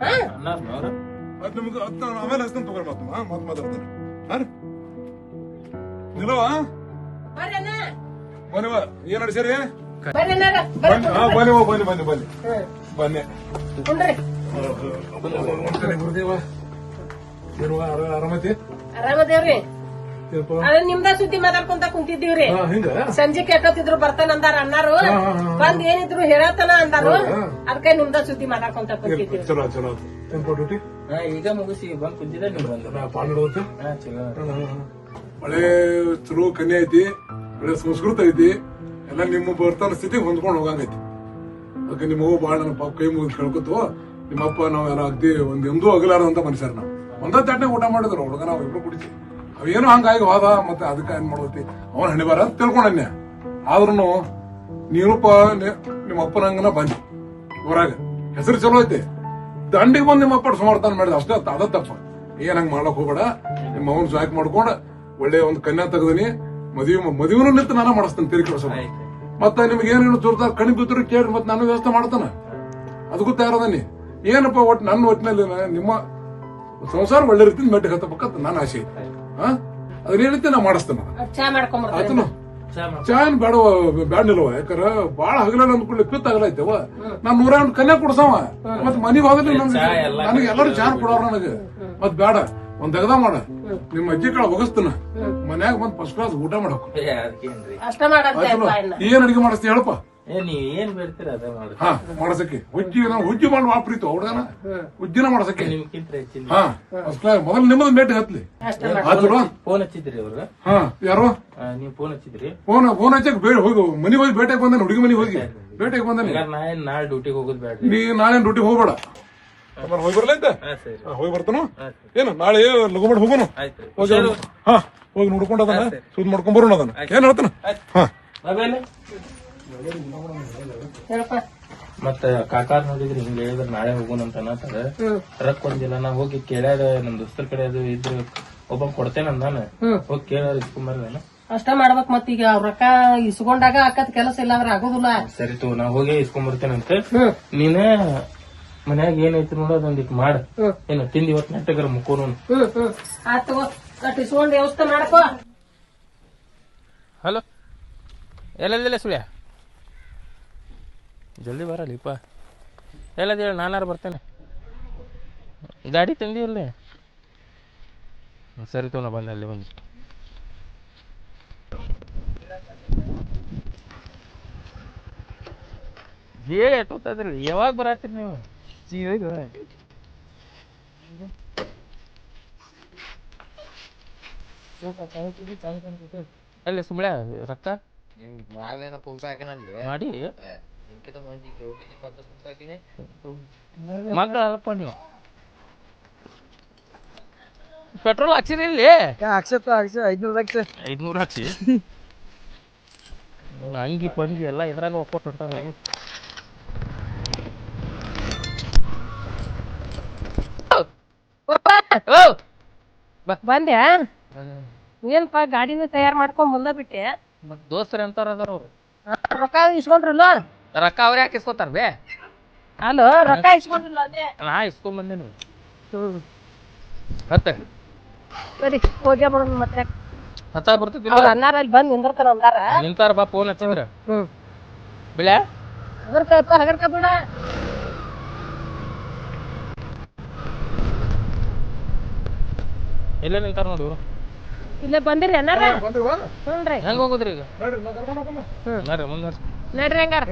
ಹಾ? ಅದು ನಿಮ್ಗೆ ಆಮೇಲೆ ಹಚ್ತಾನೆ ತಗೋರಿ ಮತ್ತೆ ಮಾತಾಡ್ತಾನೆ. ಹಾಂ ನಿಲ್ಲವಾ ಅಣ್ಣ ಬನ್ನಿವ ಏನ್ ನಡ್ಸೀರಿ ಬನ್ನಿ ಬನ್ನಿ. ಬನ್ನಿ ಬನ್ನಿ ಬನ್ನಿ ಗುರುದೇವ ಆರಾಮತಿ ಆರಾಮದೇವ್ರಿ. ನಿಮ್ದ ಸುದ್ದಿ ಮಾತಾಡ್ಕೊಂತ ಕುಂತಿದ್ದೀವ್ರಿ. ಸಂಜೆ ಕೆಟ್ಟೋತಿದ್ರು ಬರ್ತಾನಂದಾರ ಅಣ್ಣಾರು. ಬಂದ್ ಏನಿದ್ರು ಹೇಳತನ ಅಂದಾರು. ಅದಕ್ಕೆ ನಿಮ್ದ ಸುದ್ದಿ ಮಾತಾಡ್ಕೊಂತ ಕುಂತಿದ್ದೀವಿ ಚಲೋ ಈಗ ಮುಗಿಸಿ ಬಂದ್ ಕುಂತಿದ್ದೆ ನೀವು ಹಾ ಚಲೋ. ಒಳ್ಳೆ ಚಲೋ ಕನೆ ಐತಿ, ಒಳ್ಳೆ ಸಂಸ್ಕೃತ ಐತಿ, ಎಲ್ಲ ನಿಮ್ಮ ಬರ್ತಾನ ಸ್ಥಿತಿಗೆ ಹೊಂದ್ಕೊಂಡು ಹೋಗಂಗೈತಿ ಅದಕ್ಕೆ ನಿಮಗೂ ಭಾಳ ನನ್ನ ಪಾಪ ಕೈ ಮುಗಿದು ಕೇಳ್ಕೊತು ನಿಮ್ಮಪ್ಪ ನಾವೆಲ್ಲ ಅಗ್ದಿ ಒಂದು ಎಂದೂ ಅಗಲಾರದಂತ ಮನುಷ್ಯರು ನಾವು. ಒಂದೇ ತಟ್ಟೆ ಊಟ ಮಾಡಿದ್ರು ಹುಡುಗ ನಾವು ಇಬ್ರು ಕುಡಿಸಿ ಅವೇನು ಹಂಗಾಗಿ ಹೋದ ಮತ್ತೆ ಅದಕ್ಕೆ ಏನ್ ಮಾಡೋತಿ ಅವನ ಹಣಿಬಾರ ಅಂತ ತಿಳ್ಕೊಂಡನ್ಯ ಆದ್ರೂ ನೀನಪ್ಪ ನಿಮ್ಮ ಅಪ್ಪನಂಗನ ಬಂದಿ ಊರಾಗ. ಹೆಸರು ಚಲೋ ಐತಿ. ದಂಡಿಗೆ ಬಂದು ನಿಮ್ಮ ಅಪ್ಪ ಮಾಡಿದ, ಅಷ್ಟೇ ಅದ ತಪ್ಪ. ಏನ್ ಹಂಗ ಮಾಡ್ಲಕ್ ಹೋಗ್ಬೇಡ. ನಿಮ್ಮ ಅವನ್ ಜಾಕ್ ಮಾಡ್ಕೊಂಡ ಒಳ್ಳೆ ಒಂದು ಕನ್ಯಾ ತೆಗ್ದೀನಿ ಮದುವೆ ಮದುವೆನೂ ನಿಂತು ನಾನು ಮಾಡಿಸ್ತೇನೆ ತಿರುಗಿ ಕೆಲಸ ಮತ್ತ ನಿಮ್ಗೆ ಏನೇನು ತುರ್ತಾ ಕಣಿ ಬಿದ್ದರು ಕೇಳಿ ಮತ್ತೆ ನಾನು ವ್ಯವಸ್ಥೆ ಮಾಡ್ತಾನ. ಅದಕ್ಕೂ ತಯಾರದನಿ ಏನಪ್ಪ ಒಟ್ಟು ನನ್ನ ಒಟ್ಟಿನಲ್ಲಿ ನಿಮ್ಮ ಸಂಸಾರ ಒಳ್ಳೆ ರೀತಿ ಮೆಟ್ಟಿಗೆ ಹತ್ತಬೇಕಂತ ನನ್ನ ಆಸೆ ಐತಿ. ಹಾ? ಅದನ್ನೇನೈತಿ ನಾ ಮಾಡಿಸ್ತೇನೆ. ಆತನು ಚಾ ಏನ್ ಬೇಡ ಬ್ಯಾಡ್ನಿಲ್ವ ಯಾಕಂದ್ರ ಬಾಳ ಹಗಲ ಅಂದ್ಕೊಳ್ಳಿ ಪಿತ್ ಆಗಲೈತವ ನಾನ್ ನೂರ ಒಂದು ಕನ್ಯಾ ಕೊಡ್ಸವ. ಮತ್ ಮನಿ ಹೋಗಲಿ ನನಗೆ ಎಲ್ಲರೂ ಚಾನ್ ಕೊಡೋರು ನನಗೆ. ಮತ್ ಬೇಡ ಒಂದ್ ತೆಗ್ದ ಮಾಡ. ನಿಮ್ಮ ಅಜ್ಜಿ ಕಾಳ ಒಗಸ್ತನ? ಮನ್ಯಾಗ ಬಂದ್ ಫಸ್ಟ್ ಕ್ಲಾಸ್ ಊಟ ಮಾಡಕ್ ಅಷ್ಟ ಏನ್ ಅಡಿಗೆ ಮಾಡಿಸ್ತಿ ಹೇಳಪ್ಪ? ಏ ನೀವ್ ಏನ್ ಬೇಡ್ತೀರ ಅದ ಮಾಡಿ ಹಾ ಮಾಡಸಕ್ಕೆ. ಹುಜ್ಜಿ ನಾವು ಹುಜ್ಜಿ ಮಾಡಿ ಭಾಳ ಪ್ರೀತಿ ಹುಡುಗನ ಹುಜ್ಜಿನ ಮಾಡಸಕ್ಕೆ. ನಿಮ್ಗಿಂತ ಹೆಚ್ಚಿನ ಹಾ ಫಸ್ಟ್ ಕ್ಲಾಸ್ ಮೊದಲು ನಿಮ್ಮದು ಮೇಟ್ ಹತ್ಲಿ. ಆತಲ್ವಾ ಫೋನ್ ಹಚ್ಚಿದ್ರಿ ಅವ್ರ? ಹಾ ಯಾರು? ನೀವ್ ಫೋನ್ ಹಚ್ಚಿದ್ರಿ? ಫೋನ್ ಫೋನ್ ಹಚ್ಚಕ್ ಬೇಡ ಹೋಗಿ. ಮನಿ ಹೋಗಿ ಭೇಟಿಗೆ ಬಂದಾನೆ ಹುಡುಗಿ ಮನಿಗೆ ಹೋಗಿ? ಬೇಟೆಗೆ ಬಂದಾನೆ. ನಾ ಏನ್ ನಾಳೆ ಡ್ಯೂಟಿಗೆ ಹೋಗೋದ್ ಬೇಡ ನೀ ನಾಳೆ ಡ್ಯೂಟಿ ಹೋಗ್ಬೇಡ. ಆಮೇಲೆ ಹೋಗಿ ಸರಿ. ಹೋಗಿ ಬರ್ತಾನು? ಏನು ನಾಳೆ ಲಘು ಮಾಡಿ ಹೋಗೋನು? ಆಯ್ತು ಹೋಗಿ ಹಾ ಹೋಗಿ ನೋಡ್ಕೊಂಡು ಅದನ್ನ ಸುದ್ ಮಾಡ್ಕೊಂಡ್ ಬರೋಣ ಅದನ್ನ ಏನ್ ಹೇಳ್ತಾನ? ಹಾ. ಮತ್ತ ಕಾಕಾರ್ ನೋಡಿದ್ರಿ ಹಿಂಗ ಹೇಳಿದ್ರ ನಾಳೆ ಹೋಗೋಣ ಅಂತ ಅನ್ನತ್ತಾರ. ರೊಕ್ಕ ಒಂದಿಲ್ಲ ನಾ ಹೋಗಿ ಕೇಳ್ಯಾರ ನಮ್ ದೋಸ್ತರ ಕಡೆ ಅದು ಇದ್ರ ಒಬ್ಬ ಕೊಡ್ತೇನೆ ಅಂದಾನ. ಹೋಗಿ ಕೇಳ್ಯಾರ ಇಸ್ಕೊಂಬರ್ಲೇನ ಅಷ್ಟ ಮಾಡ್ಬೇಕ ಮತ್ ಈಗ ಅವ್ರ ರೊಕ್ಕ ಇಸ್ಕೊಂಡಾಗ ಅಕ್ಕದ ಕೆಲಸ ಇಲ್ಲ ಅಂದ್ರೆ ಆಗೋದಿಲ್ಲ. ಸರಿ ತೋ ನಾ ಹೋಗಿ ಇಸ್ಕೊಂಬರ್ತೇನಂತ ಅಂತ. ನೀನ ಮನ್ಯಾಗ ಏನೈತಿ ನೋಡ ಒಂದಿಟ್ ಮಾಡ. ಏನು ತಿಂದಿ ಇವತ್ ನೆಟ್ಟಗರ ಮುಕ್ಕೋನು ಹ್ಮ್ ಹ್ಮ್. ಆತ್ ತಗೋ ಅಟ್ ಇಸ್ಕೊಂಡ್ ವ್ಯವಸ್ಥೆ ಮಾಡ್ಕೋ. ಹಲೋ? ಎಲ್ಲದಿಲ್ಲ ಸುಳ್ಯ? ಜಲ್ದಿ ಬರಲಿಪ್ಪ ಎಲ್ಲದ ಹೇಳಿ ನಾನಾರು ಬರ್ತೇನೆ. ಗಾಡಿ ತಂದಿಲ್ಲ ಸರಿ ತೋ ನಾ ಬಂದೆ ಅಲ್ಲಿ ಬಂದು. ಹೇಗೆ ಎಟ್ಟೋತದ್ರಿ ಯಾವಾಗ ಬರತ್ತೀರಿ ನೀವು? Sí, oigo, velho. Ele sumber rakta? Mahal na pulsa akin ang liya. Madi ya? Kita mau di grow di patas pulsa akin eh. Magal apa nih? Petrol aksi nih le? Kya aksi tuh aksi, itu aksi. Itu aksi. Nangi pun dia lah, itu kan waktu tentang ಹೊಂಟಾವೆ ಬಂದ್ಯಾ? ಏನಪ್ಪ ಗಾಡಿನ ತಯಾರು ಮಾಡ್ಕೊಂಡ್ ಮುಂದ ಬಿಟ್ಟೆ? ಮತ್ ದೋಸ್ತರು ಎಂತಾರ ಅದಾರ ಅವ್ರು? ರೊಕ್ಕ ಇಸ್ಕೊಂಡ್ರಲ್ಲ ರೊಕ್ಕ ಅವ್ರ ಯಾಕೆ ಇಸ್ಕೊತಾರ ಬೇ? ಅಲ್ಲೋ ರೊಕ್ಕ ಇಸ್ಕೊಂಡ್ರಲ್ಲ ಅದೇ. ನಾ ಇಸ್ಕೊಂಡ್ ಬಂದೇನು ಮತ್ತೆ ಸರಿ ಹೋಗ್ಯ ಬರೋಣ ಮತ್ತೆ. ಹತ್ತ ಬರ್ತೈತಿ ಅವ್ರ ಅನ್ನಾರ ಅಲ್ಲಿ ಬಂದ್ ನಿಂದಿರ್ತಾನ ಅಂದಾರ? ನಿಂತಾರ ಬಾ ಫೋನ್ ಹಚ್ಚಿದ್ರ? ಹ್ಮ್. ಬಿಳೆ ಹಗರ್ಕ ಹಗರ್ಕ ಬಿಡ ಎಲ್ಲೇ ನಿಲ್ತಾರ ನೋಡಿ ಇವರು. ಇಲ್ಲೇ ಬಂದಿರಿ ಏನಾರ ಹ್ಞೂ ರೀ ಹೆಂಗೆ ಹೋಗೋದ್ರಿ ಈಗ? ಹ್ಞೂ ನಡ್ರಿ ಮುಂದೆ ನಡ್ರಿ. ಹಂಗಾರ.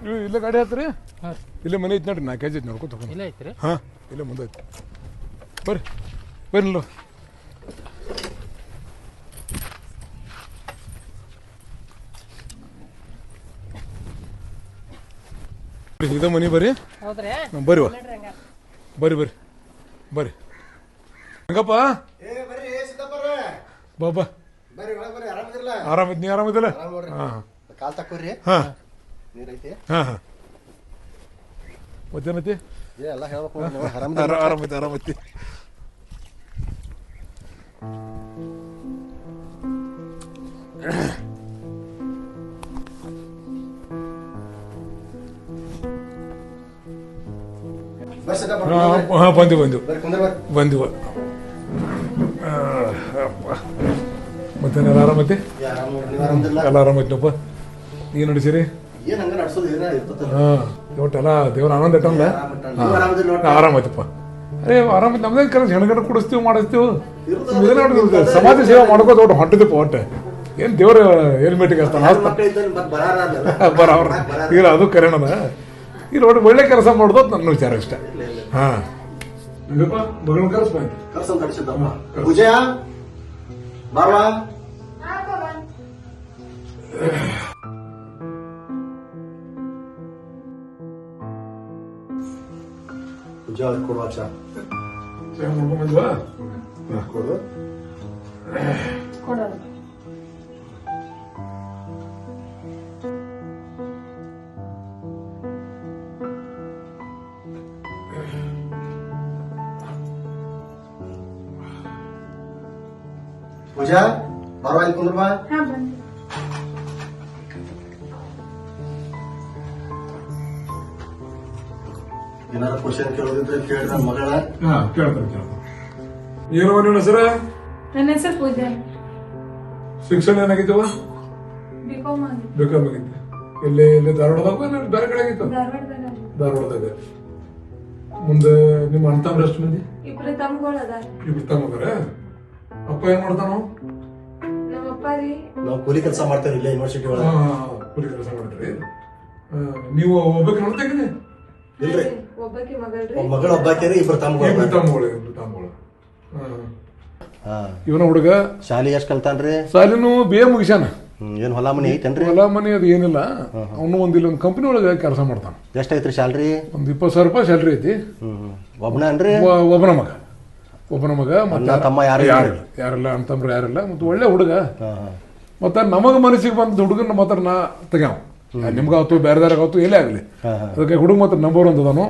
ಹ್ಞೂ ಇಲ್ಲೇ ಗಾಡಿ ಹತ್ರಿ ಇಲ್ಲ ಮನೆ ಐತಿ ನೋಡ್ರಿ ನಾಲ್ಕು ಕೆಜಿ ಐತಿ ನೋಡ್ಕೊ ತಗೊಂಡು. ಇಲ್ಲೇ ಐತ್ರಿ? ಹಾಂ ಇಲ್ಲೇ ಮುಂದೆ ಐತಿ. ಬರ್ರಿ. ಬರ್ರಿ, ಇದ ಮನಿ ಬರ್ರಿ. ಬರ್ರಿ ಬರ್ರಿ ಬರ್ರಿ ಬರ್ರಿ. ಹಂಗಪ್ಪ? ಬಾಬಾ ಆರಾಮಿದ್ ನೀ ಆರಾಮಿದ್ದಲ್ಲ ಆರಾಮ್ ಕಾಲ್ ತಕ್ಕೋರಿ. ಹಾಂ. ಹಾ ಹಾಂ. ಮತ್ತೇನೈತಿ ಆರಾಮೈತಿ ಆರಾಮೈತಿ ಮತ್ತೇನೆಲ್ಲ ಬಂದು ಬಂದು. ಆರಾಮ್ ನೋಡ್ರಿ ನೀವು ಆರಾಮದಿರಲ್ಲ ಎಲ್ಲ ಆರಾಮೈತಿನಪ್ಪ ಏನು ನಡೆಸಿರಿ ಹಾಂ ಇವತ್ತೆಲ್ಲ ದೇವ್ರ ಆನಂದ ಇಟ್ಟಲ್ಲ ಆರಾಮಾಯ್ತಪ್ಪ ಅರೇ ಆರಾಮೈತಿ ನಮ್ದೇ ಕೆಲಸ? ಹೆಣ್ಗಡೆ ಕುಡಿಸ್ತೀವಿ ಮಾಡಿಸ್ತೀವಿ? ಸಮಾಜ ಸೇವೆ ಮಾಡ್ಕೋತ ಒಟ್ಟು ಹೊಂಟಿದಪ್ಪ ಒಟ್ಟು. ಏನು ದೇವ್ರ ಹೆಲ್ಮೆಟ್ಗೆ *laughs* ಬರಾವ್ರ. ಇಲ್ಲ ಅದು ಕರೆಣದ ಇಲ್ಲಿ ನೋಡಿ ಒಳ್ಳೆ ಕೆಲಸ ಮಾಡೋದು ನನ್ನ ವಿಚಾರ ಇಷ್ಟ ಹಾಂ. ಮಗಳನ್ನ ಕರೆಸ್ಬಾಯ್ತು ಬಾರ್ವಾ? ಕೊಡುವ ಚಾ ಕೊಡು ಪೂಜಾ ಬಾರ್ವಾ ಇಲ್ಲಿ ಕುಂದ್ರ ಬಾ ಏನಾರ ಕ್ವಶನ್ ಕೇಳೋದಿದ್ರೆ ಕೇಳಿ ನನ್ನ ಮಗಳ. ಹಾ ಕೇಳ್ತಾರೆ ಕೇಳ್ತಾರೆ ಏನವ ನಿಮ್ಮ ಹೆಸರ? ನನ್ನ ಹೆಸರು ಪೂಜಾ. ಶಿಕ್ಷಣ ಬಿಕಾಮ್ ಇಲ್ಲಿ ಇಲ್ಲಿ ಧಾರವಾಡದಾಗ ಬೇರೆ ಕಡೆ ಆಗಿತ್ತು? ಧಾರವಾಡದಾಗ ಧಾರವಾಡದಾಗ. ಮುಂದೆ ನಿಮ್ಮ ಅಣ್ಣ ತಮ್ಮ ಎಷ್ಟು ಮಂದಿ? ಇಬ್ರು ತಮ್ಮ ಅದಾರ. ಇಬ್ರು ತಮ್ಮಗರ ಅಪ್ಪ ಏನ್ ಮಾಡ್ತಾನೋ? ರೀ. ನಾವು ಕೂಲಿ ಕೆಲಸ ಮಾಡ್ತೇವೆ ಇಲ್ಲ ಯೂನಿವರ್ಸಿಟಿ ಒಳಗೆ. ಕೂಲಿ ಕೆಲಸ ಮಾಡ್ರಿ ಆ, ನೀವು ಒಬ್ಬಕ್ಕೆ ನೋಡ್ತೇನೆ ಇಲ್ರಿ. ಮಗಳ ಒಬ್ಬಾಕಿರಿ ಇಬ್ರು ತಮ್ಮ ಇಬ್ರು ತಮ್ಮಗಳು ಇಬ್ರು ತಮ್ಮಗಳು. ಹಾ. ಇವನ ಹುಡುಗ? ಶಾಲಿ ಎಷ್ಟು ಕಲ್ತಾನ್ರಿ ಶಾಲೆನು ಬಿ ಎ ಮುಗಿಸ್ಯಾನ. ಏನು ಹೊಲ ಮನಿ ಐತೇನ್ರಿ? ಹೊಲ ಮನೆ ಅದು ಏನಿಲ್ಲ. ಅವನು ಒಂದು ಇಲ್ಲಿ ಒಂದು ಕಂಪ್ನಿ ಒಳಗೆ ಕೆಲಸ ಮಾಡ್ತಾನ. ಎಷ್ಟು ಐತ್ರಿ ಶಾಲ್ರಿ? ಒಂದು ಇಪ್ಪತ್ತು ಸಾವಿರ ರೂಪಾಯಿ ಸ್ಯಾಲ್ರಿ ಐತಿ. ಹ್ಮ್ ಒಬ್ಬನನ್ರಿ ಒ- ಒಬ್ಬನ ಮಗ. ಒಬ್ಬನ ಮಗ ಮತ್ತೆ ತಮ್ಮ ಯಾರು? ಯಾರಿಲ್ಲ ಅಣ್ಣ ಯಾರಿಲ್ಲ ಮತ್ತು ಒಳ್ಳೆ ಹುಡುಗ. ಮತ್ತೆ ನಮಗ ಮನಸ್ಸಿಗೆ ಬಂದ ಹುಡುಗನ ಮಾತ್ರ ನಾ ತೆಗ್ಯಾವ. ನಿಮ್ಗಾವತ್ತು ಬೇರೆದಾರಾಗತ್ತು ಎಲ್ಲೇ ಆಗಲಿ. ಅದಕ್ಕೆ ಹುಡುಗ ಮಾತ್ರ ನಂಬರ್ ಒಂದು ಅದಾನು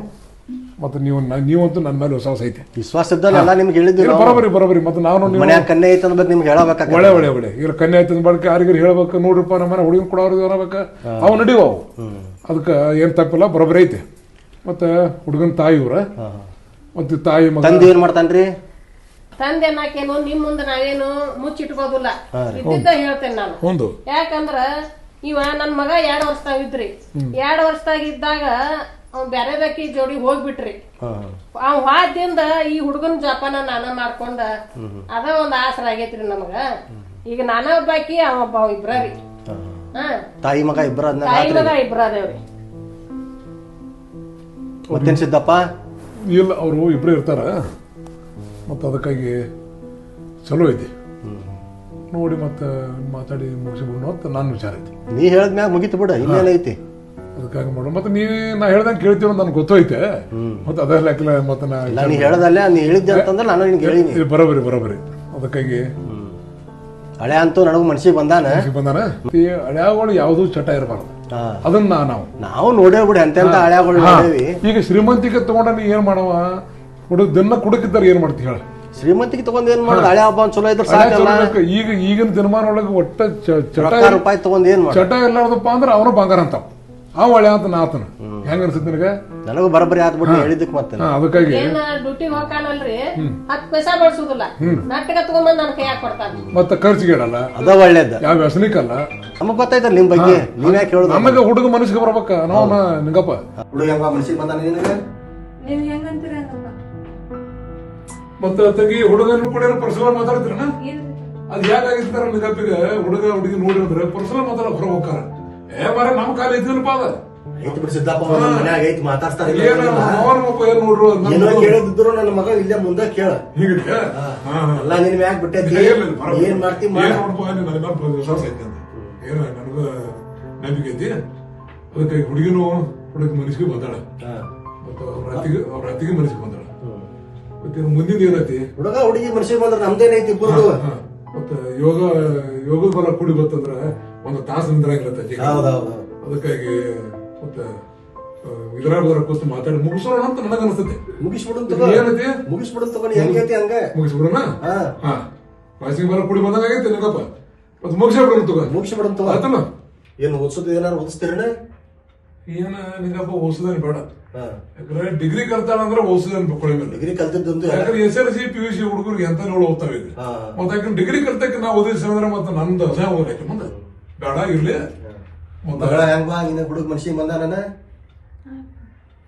ಮತ್ತೆ ನೀವು ನೀವಂತೂ ನನ್ನ ಮೇಲೆ ವಿಶ್ವಾಸ ಐತೆ. ವಿಶ್ವಾಸ ಇದ್ದಲ್ಲ ನಿಮ್ಗೆ ಹೇಳಿದ್ರು ಬರೋಬರಿ ಬರೋಬರಿ. ಮತ್ತೆ ನಾನು ನೀವು ಮನ್ಯಾಗ ಕನ್ಯೆ ಐತೆ ಅಂದ್ರೆ ನಿಮ್ಗೆ ಹೇಳಬೇಕು ಒಳ್ಳೆ ಒಳ್ಳೆ ಒಳ್ಳೆ. ಈಗ ಕನ್ಯಾ ಐತೆ ಬಳಿಕ ಯಾರಿಗಾರು ಹೇಳ್ಬೇಕು ನೋಡ್ರಿಪ್ಪ ನಮ್ಮ ಮನೆ ಹುಡುಗನ ಕೊಡೋರು ಅನ್ನಬೇಕು ಅವು ನಡೀವ ಅವು ಅದಕ್ಕೆ ಏನು ತಪ್ಪಿಲ್ಲ ಬರೋಬರಿ ಐತೆ. ಮತ್ತೆ ಹುಡುಗನ ತಾಯಿ ಇವ್ರ. ಮತ್ತು ತಾಯಿ ಮಗ. ತಂದೆ ಏನ್ ಮಾಡ್ತಾನ್ರಿ? ತಂದೆ ನಾಕೇನು ನಿಮ್ ಮುಂದೆ ನಾವೇನು ಮುಚ್ಚಿಟ್ಕೋದಿಲ್ಲ. ಇದ್ದಿದ್ದ ಹೇಳ್ತೇನೆ ನಾನು. ಒಂದು ಯಾಕಂದ್ರ ಇವ ನನ್ ಮಗ ಎರಡ್ ವರ್ಷದಾಗ ಇದ್ರಿ. ಎರಡ್ ವರ್ಷದಾಗ ಇದ್ದಾಗ ಅವ್ ಬೇಕಿ ಜೋಡಿ ಹೋಗ್ಬಿಟ್ರಿ. ಅವ್ ಹಾದಿಂದ ಈ ಹುಡುಗನ ಜಪಾನ ನಾನ ಮಾಡ್ಕೊಂಡ ಅದ ಒಂದ್ ಆಸರ ಆಗೇತ್ರಿ ನಮಗ. ಈಗ ನಾನ ಬಾಕಿ ಅವ ಒಬ್ಬ ಇಬ್ರ ರೀ. ಹಾ. ತಾಯಿ ಮಗ ಇಬ್ಬರ ತಾಯಿ ಮಗ ಇಬ್ರ ಅದೇವ್ರಿ. ಮತ್ತೇನ್ ಸಿದ್ದಪ್ಪ? ಇಲ್ಲ ಅವರು ಇಬ್ಬರು ಇರ್ತಾರ. ಮತ್ತು ಅದಕ್ಕಾಗಿ ಚಲೋ ಐತಿ. ನೋಡಿ ಮತ್ತೆ ಮಾತಾಡಿ ಮುಗಿಸ್ಬಿಡೋಣ ಅಂತ ನಾನು ವಿಚಾರ ಐತಿ. ನೀ ಹೇಳದ್ಮ್ಯಾಗ ಮುಗಿತು ಬಿಡ ಇನ್ನೇನೈತಿ ಅದಕ್ಕಾಗಿ ಮಾಡೋಣ. ಮತ್ತೆ ನೀ ನಾ ಹೇಳ್ದಂಗೆ ಕೇಳ್ತೀವಿ ಅಂತ ನನಗೆ ಗೊತ್ತೈತೆ. ಮತ್ತೆ ಅದೇ ಲೆಕ್ಕಲ ಮತ್ತೆ ನಾ ಇಲ್ಲ ನೀ ಹೇಳದಲ್ಲೇ ನೀ ಹೇಳಿದ್ದೆ ಅಂತಂದ್ರೆ ನಾನು ನಿನ್ಗೆ ಹೇಳಿನಿ. ಬರೋಬರಿ ಬರೋಬರಿ. ಅದಕ್ಕಾಗಿ ಹಳೆ ಅಂತೂ ನನಗೂ ಮನ್ಸಿಗೆ ಬಂದಾನ. ಮನ್ಸಿಗೆ ಬಂದಾನ. ಈ ಹಳ್ಯಾಗಳು ಯಾವುದೂ ಚಟ ಇರಬಾರ್ದು. ಅದನ್ನ ನಾವು. ನಾವು ನೋಡೇವ್ ಬಿಡಿ ಅಂತ ಹಳ್ಯಾಗಳು ಹಾ. ನೋಡೇವಿ. ಈಗ ಶ್ರೀಮಂತಿಕೆ ತಗೊಂಡ ನೀ ಏನ್ ಮಾಡವ? ಹುಡುಗ ದಿನ ಕುಡಕಿದ್ದಾರೆ ಏನ್ ಮಾಡ್ತಿ ಹೇಳ. ಶ್ರೀಮಂತಿಗೆ ತಗೊಂಡ್ ಏನ್ ಮಾಡ್ ಹಳೆ ಹಬ್ಬ ಚಲೋ ಇದ್ರ ಸಾಕಲ್ಲ. ಈಗ ಈಗಿನ ದಿನಮಾನ ಒಳಗೆ ಒಟ್ಟ ಚಟ ರೂಪಾಯಿ ತಗೊಂಡ್ ಏನ್ ಚಟ ಇರ್ಲಾರ್ದಪ್ಪ ಅಂದ್ರೆ ಅವನು ಬಂಗಾರ ಅಂತಾವ. ಅವ ಒಳ್ಳೆ ಅಂತ ನಾತನ ಹೆಂಗ ಅನ್ಸುತ್ತೆ ನಿನಗೆ? ನನಗೂ ಬರಬರಿ ಆತ್ಬಿಟ್ಟು ಹೇಳಿದಕ್ಕೆ ಮತ್ತೆ ಹಾ, ಅದಕ್ಕಾಗಿ. ಏನ್ ಡ್ಯೂಟಿ ಹೋಗ್ಕಾನಲ್ರಿ ಹತ್ ಪೈಸಾ ಬಳಸುದಿಲ್ಲ. ನಾಟಕ ತಗೊಂಬಂದ್ ನನ್ ಕೈ ಕೊಡ್ತಾನ. ಮತ್ತೆ ಖರ್ಚಿಗೆ ಇಡಲ್ಲ? ಅದ ಒಳ್ಳೇದ. ಯಾವ ವ್ಯಸನಿಕಲ್ಲ? ನಮಗ್ ಗೊತ್ತೈತಲ್ಲ ನಿಮ್ ಬಗ್ಗೆ? ನೀವ್ ಯಾಕೆ ಹೇಳುದು? ನಮಗೆ ಹುಡುಗ ಮನಸ್ಸಿಗೆ ಬರ್ಬೇಕ. ನಾವು ನಿಂಗಪ್ಪ. ಹುಡುಗ ಹೆಂಗ ಮನಸ್ಸಿಗೆ ಬಂದಾನ ನಿನಗೆ? ನೀವ್ ಹೆಂಗಂತೀರ ಮತ್ತೆ ತಂಗಿ ಹುಡುಗನ ಕೂಡ ಪರ್ಸನಲ್ ಮಾತಾಡ್ತೀರನ ಅದು ಅದ್ ಯಾಕಾಗಿರ್ತಾರ ನಿಗಪ್ಪಿಗೆ? ಹುಡುಗ ಹುಡುಗಿ ನೋಡಿದ್ರೆ ಪರ್ಸನಲ್ ಮಾತಾಡ ಹೊರ ಹೋಗ್ತಾರ. ಏ ಮಾರ ನಮ್ ಕಾಲ ಇದ್ದಿಲ್ಲಪ್ಪ ಅದ. ಐತಿ ಬಿಡಿ ಸಿದ್ದಪ್ಪ ಅವ್ರ ಮನ್ಯಾಗ ಐತಿ ಮಾತಾಡ್ತಾರೆ ಏನ ಏನಿಲ್ಲ. ಮಪ್ಪ ಏನ್ ನೋಡ್ರು ಏನೋ ನಮ್ದು ನನ್ನ ಮಗ ಇಲ್ಲೇ ಮುಂದೆ ಕೇಳ. ಹಿಂಗಿದ್ಯಾ? ಹಾ, ಹಾ. ಎಲ್ಲ ನಿನ್ ಮ್ಯಾಗ ಬಿಟ್ಟೈತಿ. ಏನ್ ಮಾಡ್ತಿ ಮಾಡ. ನೋಡ್ಪ ನೀನ್ ನನಗೆ ಸ್ವಲ್ಪ ವಿಶ್ವಾಸ ಐತಿ ಅಂತ ಏನ ನನಗ ನಂಬಿಕೆ ಐತಿ? ಅದಕ್ಕೆ ಹುಡುಗಿನೂ ಹುಡುಗ ಮನಸ್ಸಿಗೆ ಬಂದಾಳ. ಮತ್ತ ಅವ್ರ ಅತ್ತಿಗೆ ಅವ್ರ ಅತ್ತಿಗೆ ಮನಸ್ಸಿಗೆ ಬಂದಾಳ. ಮತ್ತೆ ಮುಂದಿನ ಏನೈತಿ? ಹುಡುಗ ಹುಡುಗಿ ಮನಸ್ಸಿಗೆ ಬಂದ್ರ ನಮ್ದೇನೈತಿ ಇಬ್ಬರದು ಹಾ. ಮತ್ತ ಯೋಗ ಯೋಗದ ಬರ ಕೂಡಿ ಬತ್ತಂದ್ರ ಒಂದು ತಾಸು ನಿಂದ್ರಾಗಿರುತ್ತೆ ಅದಕ್ಕಾಗಿ ಮತ್ತೆ ಇದ್ರಾಗ ಕೂತು ಮಾತಾಡಿ ಮುಗಿಸೋಣ ಅಂತ ನನಗ ಅನಿಸುತ್ತೆ ಮುಗಿಸ್ಬಿಡುತ್ತೆ ಮುಗಿಸ್ಬಿಡೋಣ? ವಾಸಿಗೆ ಬರ ಕುಡಿ ಬಂದಾಗ ಆಗೈತೆ ನಿನಗಪ್ಪ ಮತ್ತೆ ಮುಗಿಸ್ಬಿಡೋಣ ತಗೋ. ಮುಗಿಸ್ಬಿಡು ತಗೋ. ಏನು ಏನ್ ಓದ್ಸೋದು ಏನಾರು ಓದಿಸ್ತೀರಣ ಏನ ನಿಂಗಪ್ಪ ಓದಿಸೋದೇನು ಬೇಡ. ಯಾಕಂದ್ರೆ ಡಿಗ್ರಿ ಕಲ್ತಾಳ ಅಂದ್ರೆ ಓದಿಸೋದೇನು ಬಕ್ಕೊಳ್ಳಿ ಡಿಗ್ರಿ ಕಲ್ತಿದ್ದಂತೂ ಯಾಕಂದ್ರೆ S L C P U C ಹುಡುಗರಿಗೆ ಎಂತ ನೋಡಿ ಓದ್ತಾವೆ ಮತ್ತೆ ಯಾಕಂದ್ರೆ ಡಿಗ್ರಿ ಕಲ್ತಕ್ಕೆ ನಾವು ಓದಿಸಿದ್ರೆ ಮತ್ತೆ ನಂದು ಅದೇ ಓದಕ್ಕೆ ಮುಂದೆ. ಬೇಡ ಇರ್ಲಿ. ಮಗಳ ಹೆಂಗ್ ಬಾ ಇನ್ನ ಹುಡುಗ ಮನ್ಸಿಗೆ ಬಂದಾನ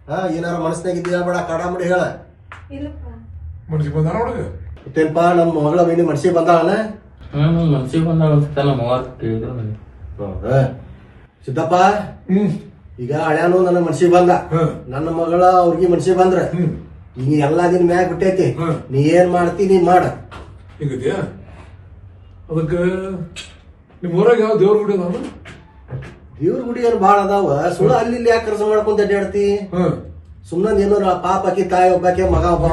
ಹಾ ಏನಾರ ಮನಸ್ನಾಗ ಇದ್ದೀಯ ಬೇಡ ಕಾಡ ಮಾಡಿ ಹೇಳ. ಇಲ್ಲಪ್ಪ. ಮನ್ಸಿಗೆ ಬಂದಾನ ಹುಡುಗ ಮತ್ತೇನ್ಪಾ ನಮ್ಮ ಮಗಳ ಮೀನಿ ಮನ್ಸಿಗೆ ಬಂದಾಳನ ಹ್ಮ್ ಮನ್ಸಿಗೆ ಬಂದ ಅನ್ಸುತ್ತೆ ಮೂವತ್ತು ಅವ್ವ ಕೇಳಿದ್ರು ಹೌದಾ? ಸಿದ್ದಪ್ಪ ಈಗ ಹಳ್ಯಾನು ನನ್ನ ಮನ್ಸಿಗೆ ಬಂದ. ನನ್ನ ಮಗಳ ಅವ್ರಿಗೆ ಮನ್ಸಿಗೆ ಬಂದ್ರ. ಈಗ ಎಲ್ಲಾ ದಿನ ಮ್ಯಾಗ ಬಿಟ್ಟೈತಿ. ನೀ ಏನ್ ಮಾಡ್ತಿ ನೀ ಮಾಡ. ಅದಕ್ಕೆ ನಿಮ್ ಊರಾಗ ಯಾವ ದೇವ್ರ ಗುಡಿ ಅದಾವ? ದೇವ್ರ ಗುಡಿ ಏನ್ ಬಾಳ ಅದಾವ. ಸುಳ್ಳು ಅಲ್ಲಿ ಇಲ್ಲಿ ಯಾಕೆ ಕೆಲಸ ಮಾಡ್ಕೊಂತ ಅಡ್ಡಾಡ್ತಿ ಸುಮ್ಮನೆ ಏನೋ ಪಾಪ ಆಕಿ ತಾಯಿ ಒಬ್ಬಾಕೆ ಮಗ ಒಬ್ಬ.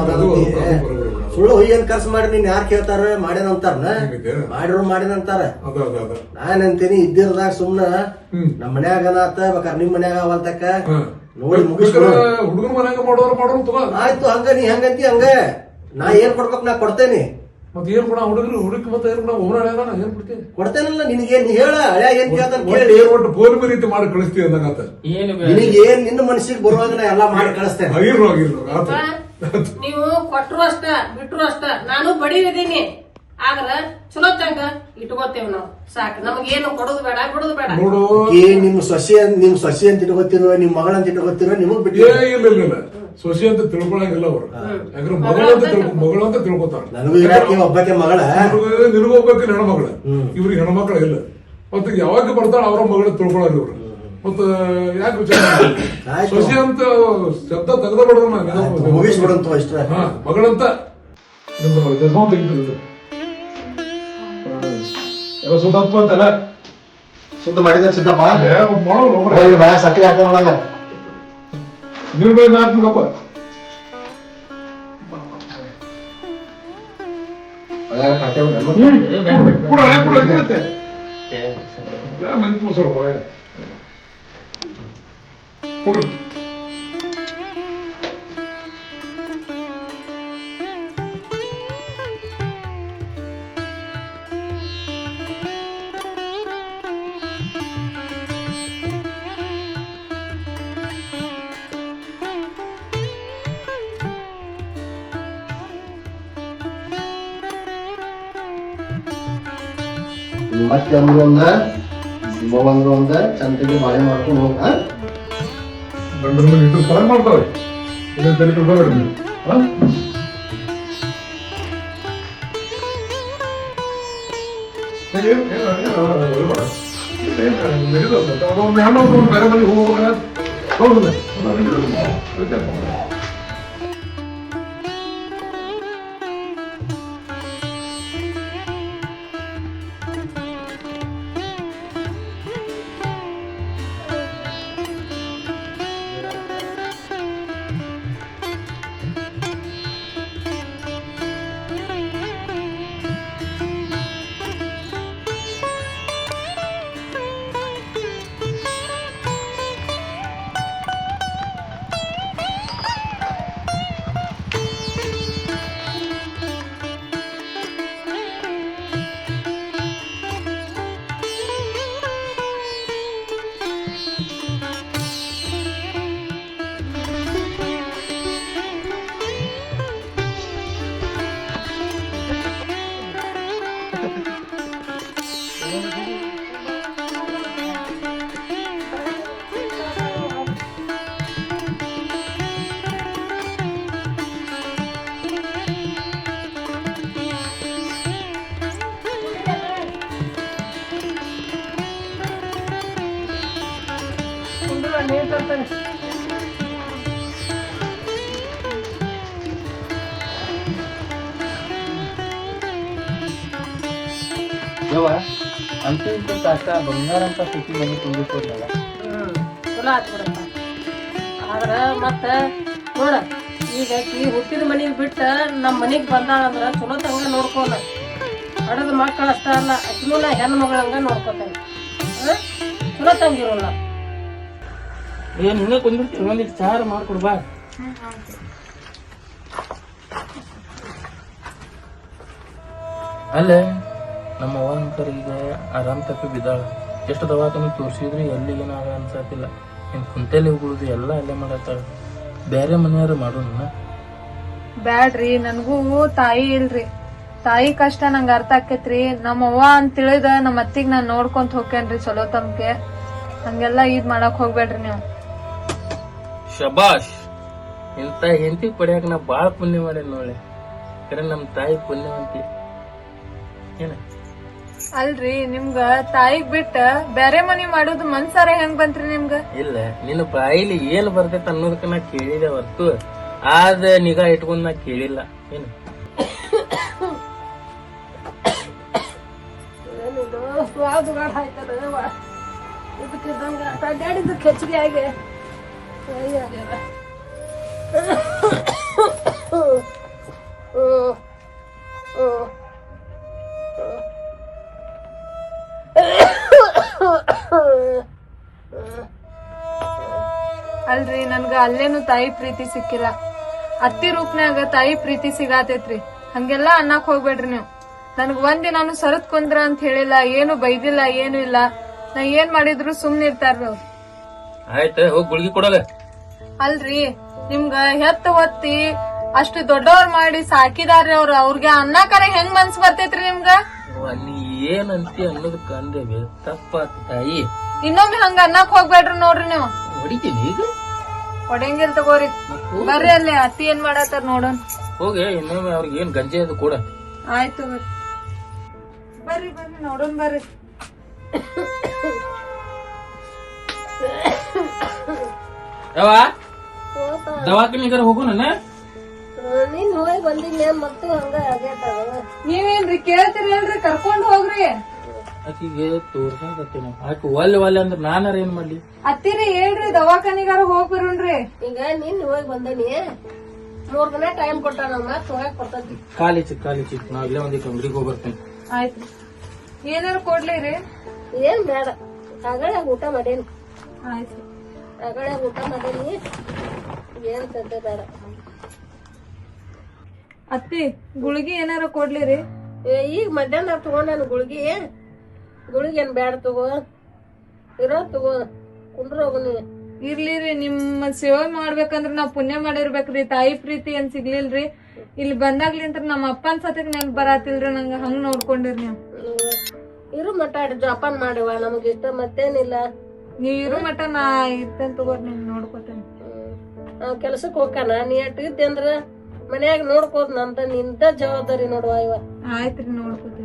ಸುಳ್ಳು ಹೊಯ್ಯನ್ ಖರ್ಚು ಮಾಡಿ ನೀನ್ ಯಾರು ಕೇಳ್ತಾರ? ಮಾಡಿರೋ ಮಾಡ್ಯಾನಂತಾರ. ಅದ ನಾನ್ ಅಂತೇನಿ ಇದ್ದಿರದಾಗ ಸುಮ್ನ ನಮ್ ನಮ್ಮ ಮನ್ಯಾಗ ಅನಾತ ಬೇಕಾರ ನಿಮ್ ಮನ್ಯಾಗ ಅವಲ್ತಕ್ಕ ನೋಡಿ ಹುಡುಗರ ಮನ್ಯಾಗ ಮಾಡೋರು ಮಾಡೋರು ಆಯ್ತು ಹಂಗ ನೀ ಹಂಗಂತಿ ಹಂಗ. ನಾ ಏನ್ ಕೊಡ್ಬೇಕು ನಾ ಕೊಡ್ತೇನಿ. ಮತ್ತೆ ಏನ್ ಕೊಡ ಹುಡುಗರು ಹುಡುಕಿ ಮತ್ತೆ ಏನ್ ಕೊಡ ಒಬ್ಬರ ಹೇಳ್ಯಾನ ಏನ್ ಬಿಡ್ತೀನಿ ಕೊಡ್ತೇನಲ್ಲ ನಿನಗೇನ್ ಹೇಳ ಏನ್ ಕೇಳ್ತಾನ ಕೇಳಿ. ಒಟ್ಟು ಪೋರ್ಮಿ ರೀತಿ ಮಾಡಿ ಕಳಿಸ್ತೀವಿ ಅಂದಂಗಾತ. ಏನು ನಿನಗೇನ್ ನಿನ್ನ ಮನಸ್ಸಿಗೆ ಬರುವಾಗ ನಾ ಎಲ್ಲಾ ಮಾಡಿ ಕಳಿಸ್ತೇನೆ. ಆಗಿರ್ರು ಆಗಿರ್ರು ಆತ ನೀವು ಕೊಟ್ಟರು ಅಷ್ಟ ಬಿಟ್ರು ಅಷ್ಟ. ನಾನು ಬಡಿದಿದ್ದೀನಿ ಆದ್ರ ಚಲೋ ತಂಗ ಇಟ್ಕೋತೇವ್ ನಾವು. ಸಾಕು. ನಮಗೇನು ಕೊಡೋದು ಬೇಡ ಬಿಡೋದು ಬೇಡ. ನೋಡು. ಏ ನಿಮ್ ಸೊಸೆ ನಿಮ್ ಸೊಸೆ ಅಂತ ಇಟ್ಕೋತಿರೋ ನಿಮ್ ಮಗಳಂತ ಇಟ್ಕೋತಿರೋ ನಿಮಗ್ ಬಿಟ್ಟು ಇಲ್ಲ ಇಲ್ಲ. ಸೊಸೆ ಅಂತ ತಿಳ್ಕೊಳಂಗಿಲ್ಲ ಅವ್ರು. ಯಾಕಂದ್ರೆ ಮಗಳಂತ ತಿಳ್ಕೊ ಮಗಳಂತ ತಿಳ್ಕೊತಾರ ನನಗೂ ಇರಾಕಿ ಒಬ್ಬಾಕೆ ಮಗಳ? ನಿನಗೂ ಹೋಗ್ಬೇಕು ಹೆಣ್ಮಕ್ಳು ಇವ್ರಿಗೆ ಹೆಣ್ಮಕ್ಳು ಇಲ್ಲ. ಮತ್ತೆ ಯಾವಾಗ ಬರ್ತಾಳ ಅವರ ಮಗಳ ತಿಳ್ಕೊಳಲ್ಲ ಇವ್ರು. ಮತ್ತ ಯಾಕೆ ವಿಚಾರ ಮಾಡ್ತೀರಿ? ಆಯ್ತು. ಸೊಸೆ ಅಂತ ಶಬ್ದ ತೆಗೆದ ಬಿಡೋಣ ಮುಗಿಸ್ಬಿಡಂತ ಇಷ್ಟ ಹಾ ಮಗಳಂತ. ನಿಮ್ಮ ಯಜಮಾನ್ ತೆಗಿತಿದ್ರು ಎಲ್ಲ ಸುತ್ತಪ್ಪ ಅಂತಲ್ಲ ಶುದ್ಧ ಮಾಡಿದ ಸಿದ್ದಪ್ಪ ಏ, ಮಾಡೋರು ಒಬ್ರೇ. ಬಾಯ ಸಕ್ಕರೆ ಹಾಕೋಣ ನೀರ್ ಬೇಗ ಹಾಕ್ಬೇಕಪ್ಪ ಕೂಡ ಕೂಡ ಇರುತ್ತೆ ಮತ್ತೆ ಅಂದ್ರು ಒಂದ ನಿಮ್ಮವ್ವ ಅಂದ್ರು ಒಂದ ಚಂದಗೆ ಬಾಳೆ ಮಾಡ್ಕೊಂಡು ಹೋಗ ಗಂಡನ ಮನೆ ಇಟ್ಟು ಕರೆ ಮಾಡ್ತಾವೆ ಇದನ್ನ ತಲೆ ಕೆಡ್ಸ್ಕೊಬೇಡ್ರಿ ನೀವು. ಹಾ? ಏ, ಏ, ಬಂಗಾರ ಅಂತ ಮನೆ ತುಂಬಿಕೊಡ್ನಲ್ಲ ಹ್ಮ್ ಚಲೋ ಆತ್ ಬಿಡಪ್ಪ. ಆದ್ರ ಮತ್ತ ನೋಡ ಈಗ ಆಕಿ ಹುಟ್ಟಿದ ಮನೆಗೆ ಬಿಟ್ಟ ನಮ್ಮ ಮನೆಗೆ ಬಂದಾಳಂದ್ರ ಚಲೋ ತಂಗ ನೋಡ್ಕೋನ. ಹಡದ ಮಕ್ಕಳು ಅಷ್ಟ ಅಲ್ಲ ಅಕಿನೂ ನಾ ಹೆಣ್ಣು ಮಗಳಂಗ ನೋಡ್ಕೋತೇನೆ. ಚಲೋ ತಂಗಿರೋಲ್ಲ ಏನು ಹಿಂಗೆ ಕುಂದಿರ್ತೀನಿ ಒಂದಿಷ್ಟು ಚಾರ ಮಾಡ್ಕೊಡ್ಬಾ ಅಲ್ಲೇ? ನಮ್ಮ ಅವ್ವ ಅಂಕರಿಗೆ ಆರಾಮ್ ತಪ್ಪಿ ಬಿದ್ದಾಳ. ಎಷ್ಟು ದವಾಖಾನೆ ತೋರಿಸಿದ್ರು ಎಲ್ಲಿ ಏನಾಗ ಅನ್ಸತ್ತಿಲ್ಲ ಇನ್ ಕುಂತಲ್ಲಿ ಉಗುಳುದು ಎಲ್ಲ ಅಲ್ಲೇ ಮಾಡತ್ತಾಳ. ಬೇರೆ ಮನೆಯವ್ರು ಮಾಡೋಣ ಬ್ಯಾಡ್ರಿ ನನಗೂ ತಾಯಿ ಇಲ್ರಿ. ತಾಯಿ ಕಷ್ಟ ನಂಗೆ ಅರ್ಥ ಆಕೇತ್ರಿ. ನಮ್ಮ ಅವ್ವ ಅಂತ ತಿಳಿದ ನಮ್ಮ ಅತ್ತಿಗೆ ನಾನು ನೋಡ್ಕೊಂತ ಹೋಗ್ಕೇನ್ರಿ ಚಲೋ ತಮ್ಗೆ. ಹಂಗೆಲ್ಲ ಇದ್ ಮಾಡಕ್ ಹೋಗ್ಬೇಡ್ರಿ ನೀವು. ಶಬಾಷ್ ಇಂಥ ಹೆಂಡತಿ ಪಡ್ಯಾಕ ನಾ ಬಾಳ ಪುಣ್ಯ ಮಾಡೇನ್ ನೋಡಿ ಕರೆ ನಮ್ಮ ತಾಯಿ ಪುಣ್ಯವಂತಿ. ಏನ? ಅಲ್ರಿ ನಿಮ್ಗ ತಾಯಿಗ್ ಬಿಟ್ಟ ಬೇರೆ ಮನಿ ಮಾಡೋದು ಮನ್ಸಾರ ಹೆಂಗ್ ಬಂತ್ರಿ ನಿಮ್ಗ? ಇಲ್ಲ ನಿನ್ನ ಬಾಯಿಲಿ ಏನ್ ಬರ್ತೈತೆ ಅನ್ನೋದಕ್ಕ ನಾ ಕೇಳಿದೆ ಹೊರ್ತು. ಆದ ನಿಗಾ ಇಟ್ಕೊಂಡ್ ನಾ ಕೇಳಿಲ್ಲ ಏನು? ಇದಕ್ಕೆ ಹೆಚ್ಚಿಗೆ ಆಗಿ ಅಲ್ಲೇನು ತಾಯಿ ಪ್ರೀತಿ ಸಿಕ್ಕಿಲ್ಲ. ಅತ್ತಿ ರೂಪನಾಗ ತಾಯಿ ಪ್ರೀತಿ ಸಿಗಾತೈತ್ರಿ. ಹಂಗೆಲ್ಲಾ ಅನ್ನಕ್ ಹೋಗ್ಬೇಡ್ರಿ ನೀವು. ನನ್ಗ ಒಂದಿನಾನು ಸರತ್ ಕುಂದ್ರ ಅಂತ ಹೇಳಿಲ್ಲ ಏನು ಬೈದಿಲ್ಲ ಏನು ಇಲ್ಲ. ನಾ ಏನ್ ಮಾಡಿದ್ರು ಸುಮ್ನೆ ಇರ್ತಾರ್ರಿ ಅವ್ರು. ಆಯ್ತ ಹೋಗಿ ಗುಳ್ಗಿ ಕೊಡೋಗ ಅಲ್ರಿ ನಿಮ್ಗ ಹೆತ್ತ ಹೊತ್ತಿ ಅಷ್ಟು ದೊಡ್ಡವ್ರ ಮಾಡಿ ಸಾಕಿದಾರ್ರಿ ಅವ್ರ. ಅವ್ರಿಗೆ ಅನ್ನಕರ ಹೆಂಗ್ ಮನ್ಸ್ ಬರ್ತೈತ್ರಿ ನಿಮ್ಗ? ಅಲ್ಲಿ ಏನಂತಿ ಅನ್ನೋದು ಕಂದೇವಿ ತಪ್ಪ ತಾಯಿ. ಇನ್ನೊಮ್ಮೆ ಹಂಗ ಅನ್ನಕ್ ಹೋಗ್ಬೇಡ್ರಿ ನೋಡ್ರಿ ನೀವು. ಹೊಡಿತೀನಿ ಈಗ? ಹೊಡೆಂಗಿಲ್ ತಗೋರಿ. ಬರ್ರಿ ಅಲ್ಲಿ ಅತ್ತಿ ಏನ್ ಮಾಡತ್ತಾರ ನೋಡೋಣ. ಹೋಗಿ ಇನ್ನೊಮ್ಮೆ ಅವ್ರಿಗೆ ಏನ್ ಗಂಜೆ ಅದು ಕೂಡ. ಆಯ್ತು ಬರ್ರಿ. ಬರ್ರಿ ಬರ್ರಿ ನೋಡೋಣ ಬರ್ರಿ. ಯಾವ ದವಾಖಾನಿಗಾರ ಹೋಗೋಣ ನೀನ್? ಹೋಗಿ ಬಂದಿಲ್ಲ ಮತ್ತು ಹಂಗ ಆಗೇತಾವ ನೀವೇನ್ರಿ ಕೇಳ್ತೀರಿ ಹೇಳ್ರಿ ಕರ್ಕೊಂಡು ಹೋಗ್ರಿ. ಆಕಿಗೆ ನಾವು ಆಕೆ ಒಲ್ಲೆ ಒಲ್ಲೆ ಅಂದ್ರೆ ನಾನಾರ ಏನ್ ಮಾಡ್ಲಿ? ಅತ್ತಿರಿ ಹೇಳ್ರಿ ದವಾಖಾನಿಗಾರ ಹೋಗ್ ಬರೋಣ್ರಿ. ಈಗ ನೀನ್ ಹೋಗಿ ಬಂದನಿ. ಮೂರ್ ದಿನ ಟೈಮ್ ಕೊಟ್ಟಾರ ಬರ್ತೈತಿ. ಖಾಲಿ ಚಿಕ್ಕ ಖಾಲಿ ಚಿಕ್ಕ ನಾವ್ ಇಲ್ಲೇ ಒಂದಿಕ್ ಅಂಗಡಿಗೆ ಹೋಗಿ ಆಯ್ತು. ಆಯ್ತು ಕೊಡ್ಲಿ ರೀ ಏನ್ ಬೇಡ. ಆಗಳಾಗ ಊಟ ಮಾಡೇನಿ. ಆಯ್ತು. ಆಗಳಾಗ ಊಟ ಮಾಡೇನಿ. ಏನ್ ಸದ್ಯ ಬೇಡ. ಅತ್ತಿ ಗುಳಿಗೆ ಏನಾರ ಕೊಡ್ಲಿರಿ? ಏ, ಈಗ ಮಧ್ಯಾಹ್ನ ತಗೊಂಡ್ ಗುಳ್ಗಿ ಗುಳಿಗೆ. ಏನ್ ಬ್ಯಾಡ ತಗೋ. ಇರೋ ತಗೋ. ಕುಂಡ್ರ ಹೋಗುನಿ ಇರ್ಲಿರಿ ನಿಮ್ಮ ಸೇವೆ ಮಾಡ್ಬೇಕಂದ್ರ ನಾವ್ ಪುಣ್ಯ ಮಾಡಿರ್ಬೇಕ್ರಿ ತಾಯಿ ಪ್ರೀತಿ ಏನ್ ಸಿಗ್ಲಿಲ್ರಿ ಇಲ್ಲಿ ಬಂದಾಗ್ಲಿಂತ್ರ ನಮ್ಮ ಅಪ್ಪನ್ ಸತಿಗ್ ನೆನ್ ಬರಾತಿಲ್ರಿ ನಂಗ. ಹಂಗ್ ನೋಡ್ಕೊಂಡಿರಿ ನೀವು. ಇರು ಮಟ್ಟ ಜೋಪಾನ ಮಾಡಿವ. ನಮ್ಗೆ ಇಷ್ಟ ಮತ್ತೇನಿಲ್ಲ. ನೀವ್ ಇರು ಮಠ ನಾ ಇರ್ತೇನ್ ತಗೋರಿ ನಿಮ್ ನೋಡ್ಕೋತೇನೆ. ಕೆಲ್ಸಕ್ ಹೋಗ್ಕಾನ ನೀ ಅಟ್ ಇದ್ದೆ ಅಂದ್ರ ಮನ್ಯಾಗ ನೋಡ್ಕೋದ್ ನಂತ ನಿಂತ ಜವಾಬ್ದಾರಿ ನೋಡುವ ಇವ. ಆಯ್ತ್ರಿ ನೋಡ್ಕೊತೇನೆ.